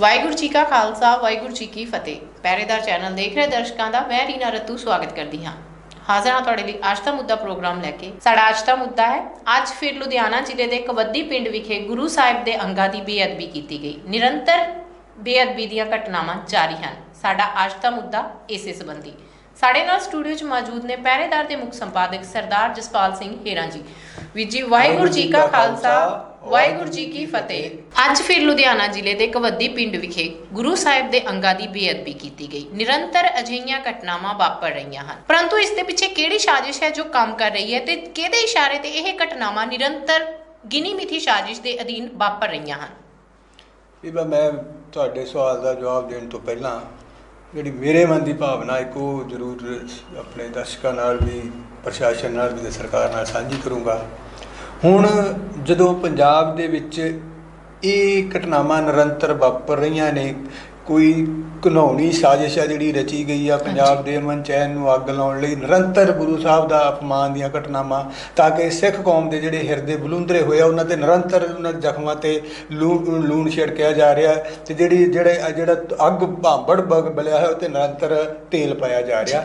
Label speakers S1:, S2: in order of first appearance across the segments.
S1: ਵਾਹਿਗੁਰੂ ਜੀ ਕਾ ਖਾਲਸਾ, ਵਾਹਿਗੁਰੂ ਜੀ ਕੀ ਫਤਿਹ। ਪਹਿਰੇਦਾਰ ਚੈਨਲ ਦੇਖ ਰਹੇ ਦਰਸ਼ਕਾਂ ਦਾ ਮੈਂ ਰੀਨਾ ਰਤੂ ਸਵਾਗਤ ਕਰਦੀ ਹਾਂ। ਹਾਜ਼ਰ ਹਾਂ ਤੁਹਾਡੇ ਲਈ ਅੱਜ ਦਾ ਮੁੱਦਾ ਪ੍ਰੋਗਰਾਮ ਲੈ ਕੇ। ਸਾਡਾ ਅੱਜ ਦਾ ਮੁੱਦਾ ਹੈ, ਅੱਜ ਫਿਰ ਲੁਧਿਆਣਾ ਜ਼ਿਲ੍ਹੇ ਦੇ ਕਵੱਦੀ ਪਿੰਡ ਵਿਖੇ ਗੁਰੂ ਸਾਹਿਬ ਦੇ ਅੰਗਾਂ ਦੀ ਬੇਅਦਬੀ ਕੀਤੀ ਗਈ। ਨਿਰੰਤਰ ਬੇਅਦਬੀ ਦੀਆਂ ਘਟਨਾਵਾਂ ਜਾਰੀ ਹਨ। ਸਾਡਾ ਅੱਜ ਦਾ ਮੁੱਦਾ ਇਸੇ ਸੰਬੰਧੀ। ਸਾਡੇ ਨਾਲ ਸਟੂਡੀਓ 'ਚ ਮੌਜੂਦ ਨੇ ਪਹਿਰੇਦਾਰ ਦੇ ਮੁੱਖ ਸੰਪਾਦਕ ਸਰਦਾਰ ਜਸਪਾਲ ਸਿੰਘ ਹੀਰਾਂ ਜੀ। ਵੀਰ ਜੀ, ਵਾਹਿਗੁਰੂ ਜੀ ਕਾ ਖਾਲਸਾ। ਵਾਹਿਗੁਰੂ ਜੀ ਕੀ ਫਤਿਹ। ਅੱਜ ਫਿਰ ਲੁਧਿਆਣਾ ਜ਼ਿਲ੍ਹੇ ਦੇ ਕਵੱਦੀ ਪਿੰਡ ਵਿਖੇ ਗੁਰੂ ਸਾਹਿਬ ਦੇ ਅੰਗਾਂ ਦੀ ਬੇਅਦਬੀ ਕੀਤੀ ਗਈ। ਨਿਰੰਤਰ ਅਜਿਹੀਆਂ ਘਟਨਾਵਾਂ ਵਾਪਰ ਰਹੀਆਂ ਹਨ। ਪਰੰਤੂ ਇਸ ਦੇ ਪਿੱਛੇ ਕਿਹੜੀ ਸਾਜ਼ਿਸ਼ ਹੈ ਜੋ ਕੰਮ ਕਰ ਰਹੀ ਹੈ ਤੇ ਕਿਹਦੇ ਇਸ਼ਾਰੇ ਤੇ ਇਹ ਘਟਨਾਵਾਂ ਨਿਰੰਤਰ ਗਿਨੀ ਮਿਥੀ ਸਾਜ਼ਿਸ਼ ਦੇ ਅਧੀਨ ਵਾਪਰ ਰਹੀਆਂ ਹਨ?
S2: ਬੀਬਾ ਮੈਂ ਤੁਹਾਡੇ ਸਵਾਲ ਦਾ ਜਵਾਬ ਦੇਣ ਤੋਂ ਪਹਿਲਾਂ ਜਿਹੜੀ ਮੇਰੇ ਮਨ ਦੀ ਭਾਵਨਾ ਇੱਕ ਉਹ ਜ਼ਰੂਰ ਆਪਣੇ ਦਰਸ਼ਕਾਂ ਨਾਲ ਵੀ, ਪ੍ਰਸ਼ਾਸਨ ਨਾਲ ਵੀ ਤੇ ਸਰਕਾਰ ਨਾਲ ਸਾਂਝੀ ਕਰੂੰਗਾ। ਹੁਣ ਜਦੋਂ ਪੰਜਾਬ ਦੇ ਵਿੱਚ ਇਹ ਘਟਨਾਵਾਂ ਨਿਰੰਤਰ ਵਾਪਰ ਰਹੀਆਂ ਨੇ ਕੋਈ ਘਨੌਣੀ ਸਾਜ਼ਿਸ਼ ਹੈ ਜਿਹੜੀ ਰਚੀ ਗਈ ਆ ਪੰਜਾਬ ਦੇ ਅਮਨ ਚੈਨ ਨੂੰ ਅੱਗ ਲਾਉਣ ਲਈ ਨਿਰੰਤਰ ਗੁਰੂ ਸਾਹਿਬ ਦਾ ਅਪਮਾਨ ਦੀਆਂ ਘਟਨਾਵਾਂ ਤਾਂ ਕਿ ਸਿੱਖ ਕੌਮ ਦੇ ਜਿਹੜੇ ਹਿਰਦੇ ਬਲੂੰਦਰੇ ਹੋਏ ਆ ਉਹਨਾਂ ਤੇ ਨਿਰੰਤਰ ਉਹਨਾਂ ਜ਼ਖਮਾਂ ਤੇ ਲੂਣ ਲੂਣ ਛਿੜਕਿਆ ਜਾ ਰਿਹਾ ਤੇ ਜਿਹੜੀ ਜਿਹੜੇ ਆ ਜਿਹੜਾ ਅੱਗ ਭਾਂਬੜ ਬਗ ਬਲਿਆ ਹੈ ਉਹ ਤੇ ਨਿਰੰਤਰ ਤੇਲ ਪਾਇਆ ਜਾ ਰਿਹਾ।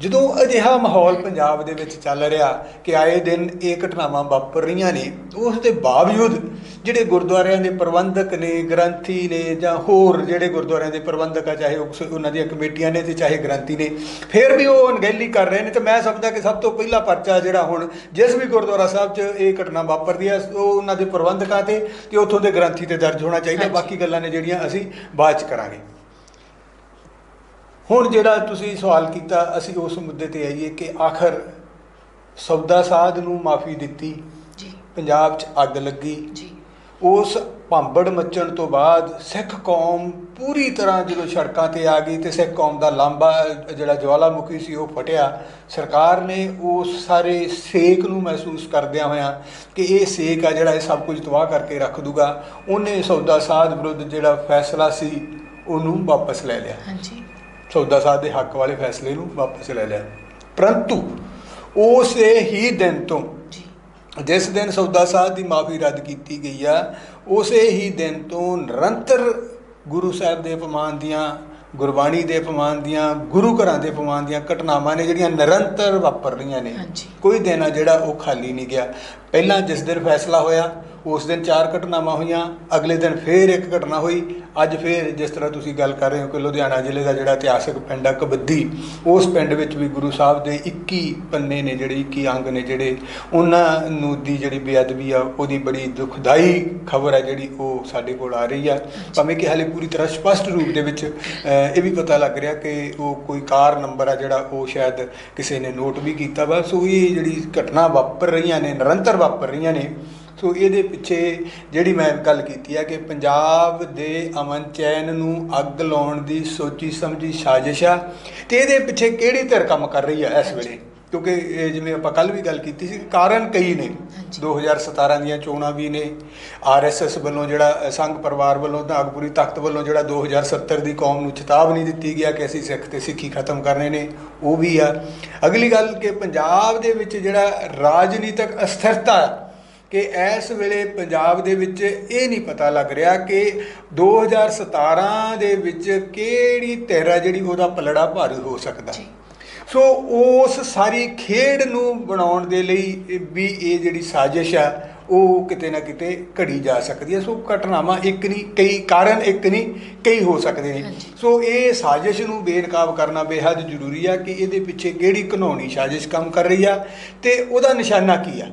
S2: ਜਦੋਂ ਅਜਿਹਾ ਮਾਹੌਲ ਪੰਜਾਬ ਦੇ ਵਿੱਚ ਚੱਲ ਰਿਹਾ ਕਿ ਆਏ ਦਿਨ ਇਹ ਘਟਨਾਵਾਂ ਵਾਪਰ ਰਹੀਆਂ ਨੇ ਉਸ ਦੇ ਬਾਵਜੂਦ ਜਿਹੜੇ ਗੁਰਦੁਆਰਿਆਂ ਦੇ ਪ੍ਰਬੰਧਕ ਨੇ ਗ੍ਰੰਥੀ ਨੇ ਜਾਂ ਹੋਰ ਜਿਹੜੇ ਗੁਰਦੁਆਰਿਆਂ ਦੇ ਪ੍ਰਬੰਧਕ ਆ ਚਾਹੇ ਉਹਨਾਂ ਦੀਆਂ ਕਮੇਟੀਆਂ ਨੇ ਤੇ ਚਾਹੇ ਗ੍ਰੰਥੀ ਨੇ ਫਿਰ ਵੀ ਉਹ ਅਣਗਹਿਲੀ ਕਰ ਰਹੇ ਨੇ ਤੇ ਮੈਂ ਸਮਝਦਾ ਕਿ ਸਭ ਤੋਂ ਪਹਿਲਾ ਪਰਚਾ ਜਿਹੜਾ ਹੁਣ ਜਿਸ ਵੀ ਗੁਰਦੁਆਰਾ ਸਾਹਿਬ 'ਚ ਇਹ ਘਟਨਾ ਵਾਪਰਦੀ ਹੈ ਉਹ ਉਹਨਾਂ ਦੇ ਪ੍ਰਬੰਧਕਾਂ ਤੇ ਤੇ ਉੱਥੋਂ ਦੇ ਗ੍ਰੰਥੀ ਤੇ ਦਰਜ ਹੋਣਾ ਚਾਹੀਦਾ। ਬਾਕੀ ਗੱਲਾਂ ਨੇ ਜਿਹੜੀਆਂ ਅਸੀਂ ਬਾਅਦ 'ਚ ਕਰਾਂਗੇ ਹੁਣ ਜਿਹੜਾ ਤੁਸੀਂ ਸਵਾਲ ਕੀਤਾ ਅਸੀਂ ਉਸ ਮੁੱਦੇ ਤੇ ਆਈਏ ਕਿ ਆਖਰ ਸੌਦਾ ਸਾਧ ਨੂੰ ਮਾਫੀ ਦਿੱਤੀ
S1: ਜੀ।
S2: ਪੰਜਾਬ 'ਚ ਅੱਗ ਲੱਗੀ।
S1: ਜੀ।
S2: ਉਸ ਭਾਂਬੜ ਮੱਚਣ ਤੋਂ ਬਾਅਦ ਸਿੱਖ ਕੌਮ ਪੂਰੀ ਤਰ੍ਹਾਂ ਜਦੋਂ ਸੜਕਾਂ ਤੇ ਆ ਗਈ ਤੇ ਸਿੱਖ ਕੌਮ ਦਾ ਲਾਂਬਾ ਜਿਹੜਾ ਜਵਾਲਾਮੁਖੀ ਸੀ ਉਹ ਫਟਿਆ ਸਰਕਾਰ ਨੇ ਉਸ ਸਾਰੇ ਸੇਕ ਨੂੰ ਮਹਿਸੂਸ ਕਰਦਿਆਂ ਹੋਇਆਂ ਕਿ ਇਹ ਸੇਕ ਆ ਜਿਹੜਾ ਇਹ ਸਭ ਕੁਝ ਤਬਾਹ ਕਰਕੇ ਰੱਖ ਦੂਗਾ ਉਹਨੇ ਸੌਦਾ ਸਾਧ ਵਿਰੁੱਧ ਜਿਹੜਾ ਫੈਸਲਾ ਸੀ ਉਹਨੂੰ ਵਾਪਸ ਲੈ ਲਿਆ।
S1: ਹਾਂਜੀ।
S2: ਸੌਦਾ ਸਾਧ ਦੇ ਹੱਕ ਵਾਲੇ ਫੈਸਲੇ ਨੂੰ ਵਾਪਸ ਲੈ ਲਿਆ। ਪਰੰਤੂ ਉਸੇ ਹੀ ਦਿਨ ਤੋਂ ਜਿਸ ਦਿਨ ਸੌਦਾ ਸਾਧ ਦੀ ਮਾਫੀ ਰੱਦ ਕੀਤੀ ਗਈ ਆ ਉਸੇ ਹੀ ਦਿਨ ਤੋਂ ਨਿਰੰਤਰ ਗੁਰੂ ਸਾਹਿਬ ਦੇ ਅਪਮਾਨ ਦੀਆਂ ਗੁਰਬਾਣੀ ਦੇ ਅਪਮਾਨ ਦੀਆਂ ਗੁਰੂ ਘਰਾਂ ਦੇ ਅਪਮਾਨ ਦੀਆਂ ਘਟਨਾਵਾਂ ਨੇ ਜਿਹੜੀਆਂ ਨਿਰੰਤਰ ਵਾਪਰ ਰਹੀਆਂ ਨੇ। ਕੋਈ ਦਿਨ ਆ ਜਿਹੜਾ ਉਹ ਖਾਲੀ ਨਹੀਂ ਗਿਆ। ਪਹਿਲਾਂ ਜਿਸ ਦਿਨ ਫੈਸਲਾ ਹੋਇਆ ਉਸ ਦਿਨ ਚਾਰ ਘਟਨਾਵਾਂ ਹੋਈਆਂ, ਅਗਲੇ ਦਿਨ ਫੇਰ ਇੱਕ ਘਟਨਾ ਹੋਈ। ਅੱਜ ਫੇਰ ਜਿਸ ਤਰ੍ਹਾਂ ਤੁਸੀਂ ਗੱਲ ਕਰ ਰਹੇ ਹੋ ਕਿ ਲੁਧਿਆਣਾ ਜ਼ਿਲ੍ਹੇ ਦਾ ਜਿਹੜਾ ਇਤਿਹਾਸਕ ਪਿੰਡ ਆ ਕਬੱਦੀ ਉਸ ਪਿੰਡ ਵਿੱਚ ਵੀ ਗੁਰੂ ਸਾਹਿਬ ਦੇ 21 ਪੰਨੇ ਨੇ ਜਿਹੜੇ 21 ਅੰਗ ਨੇ ਜਿਹੜੇ, ਉਹਨਾਂ ਨੂੰ ਦੀ ਜਿਹੜੀ ਬੇਅਦਬੀ ਆ, ਉਹਦੀ ਬੜੀ ਦੁਖਦਾਈ ਖਬਰ ਆ ਜਿਹੜੀ ਉਹ ਸਾਡੇ ਕੋਲ ਆ ਰਹੀ ਆ। ਭਾਵੇਂ ਕਿ ਹਾਲੇ ਪੂਰੀ ਤਰ੍ਹਾਂ ਸਪਸ਼ਟ ਰੂਪ ਦੇ ਵਿੱਚ ਇਹ ਵੀ ਪਤਾ ਲੱਗ ਰਿਹਾ ਕਿ ਉਹ ਕੋਈ ਕਾਰ ਨੰਬਰ ਆ ਜਿਹੜਾ ਉਹ ਸ਼ਾਇਦ ਕਿਸੇ ਨੇ ਨੋਟ ਵੀ ਕੀਤਾ ਵਾ। ਸੋ ਇਹ ਜਿਹੜੀ ਘਟਨਾ ਵਾਪਰ ਰਹੀਆਂ ਨੇ, ਨਿਰੰਤਰ ਵਾਪਰ ਰਹੀਆਂ ਨੇ ਸੋ ਇਹਦੇ ਪਿੱਛੇ ਜਿਹੜੀ ਮੈਂ ਗੱਲ ਕੀਤੀ ਹੈ ਕਿ ਪੰਜਾਬ ਦੇ ਅਮਨ ਚੈਨ ਨੂੰ ਅੱਗ ਲਾਉਣ ਦੀ ਸੋਚੀ ਸਮਝੀ ਸਾਜ਼ਿਸ਼ ਆ ਤੇ ਇਹਦੇ ਪਿੱਛੇ ਕਿਹੜੀ ਧਿਰ ਕੰਮ ਕਰ ਰਹੀ ਹੈ ਇਸ ਵੇਲੇ? ਕਿਉਂਕਿ ਇਹ ਜਿਵੇਂ ਆਪਾਂ ਕੱਲ ਵੀ ਗੱਲ ਕੀਤੀ ਸੀ ਕਾਰਨ ਕਈ ਨੇ।
S1: ਹਾਂਜੀ।
S2: 2017 ਦੀਆਂ ਚੋਣਾਂ ਵੀ ਨੇ। ਆਰਐਸਐਸ ਵੱਲੋਂ ਜਿਹੜਾ ਸੰਘ ਪਰਿਵਾਰ ਵੱਲੋਂ ਨਾਗਪੁਰੀ ਤਖਤ ਵੱਲੋਂ ਜਿਹੜਾ 2070 ਦੀ ਕੌਮ ਨੂੰ ਚੇਤਾਵਨੀ ਦਿੱਤੀ ਗਿਆ ਕਿ ਅਸੀਂ ਸਿੱਖ ਤੇ ਸਿੱਖੀ ਖਤਮ ਕਰਨੇ ਨੇ ਉਹ ਵੀ ਆ। ਅਗਲੀ ਗੱਲ ਕਿ ਪੰਜਾਬ ਦੇ ਵਿੱਚ ਜਿਹੜਾ ਰਾਜਨੀਤਿਕ ਅਸਥਿਰਤਾ ਕਿ ਇਸ ਵੇਲੇ ਪੰਜਾਬ ਦੇ ਵਿੱਚ ਇਹ ਨਹੀਂ ਪਤਾ ਲੱਗ ਰਿਹਾ ਕਿ 2017 ਦੇ ਵਿੱਚ ਕਿਹੜੀ ਧਿਰ ਹੈ ਜਿਹੜੀ ਉਹਦਾ ਪਲੜਾ ਭਾਰੂ ਹੋ ਸਕਦਾ। ਸੋ ਉਸ ਸਾਰੀ ਖੇਡ ਨੂੰ ਬਣਾਉਣ ਦੇ ਲਈ ਵੀ ਇਹ ਜਿਹੜੀ ਸਾਜ਼ਿਸ਼ ਆ ਉਹ ਕਿਤੇ ਨਾ ਕਿਤੇ ਘੜੀ ਜਾ ਸਕਦੀ ਹੈ। ਸੋ ਘਟਨਾਵਾਂ ਇੱਕ ਨਹੀਂ ਕਈ ਕਾਰਨ ਇੱਕ ਨਹੀਂ ਕਈ ਹੋ ਸਕਦੇ ਨੇ। ਸੋ ਇਹ ਸਾਜ਼ਿਸ਼ ਨੂੰ ਬੇਨਕਾਬ ਕਰਨਾ ਬੇहद ਜ਼ਰੂਰੀ ਆ ਕਿ ਇਹਦੇ ਪਿੱਛੇ ਕਿਹੜੀ ਘਨੌਣੀ ਸਾਜ਼ਿਸ਼ ਕੰਮ ਕਰ ਰਹੀ ਆ ਤੇ ਉਹਦਾ ਨਿਸ਼ਾਨਾ ਕੀ ਆ?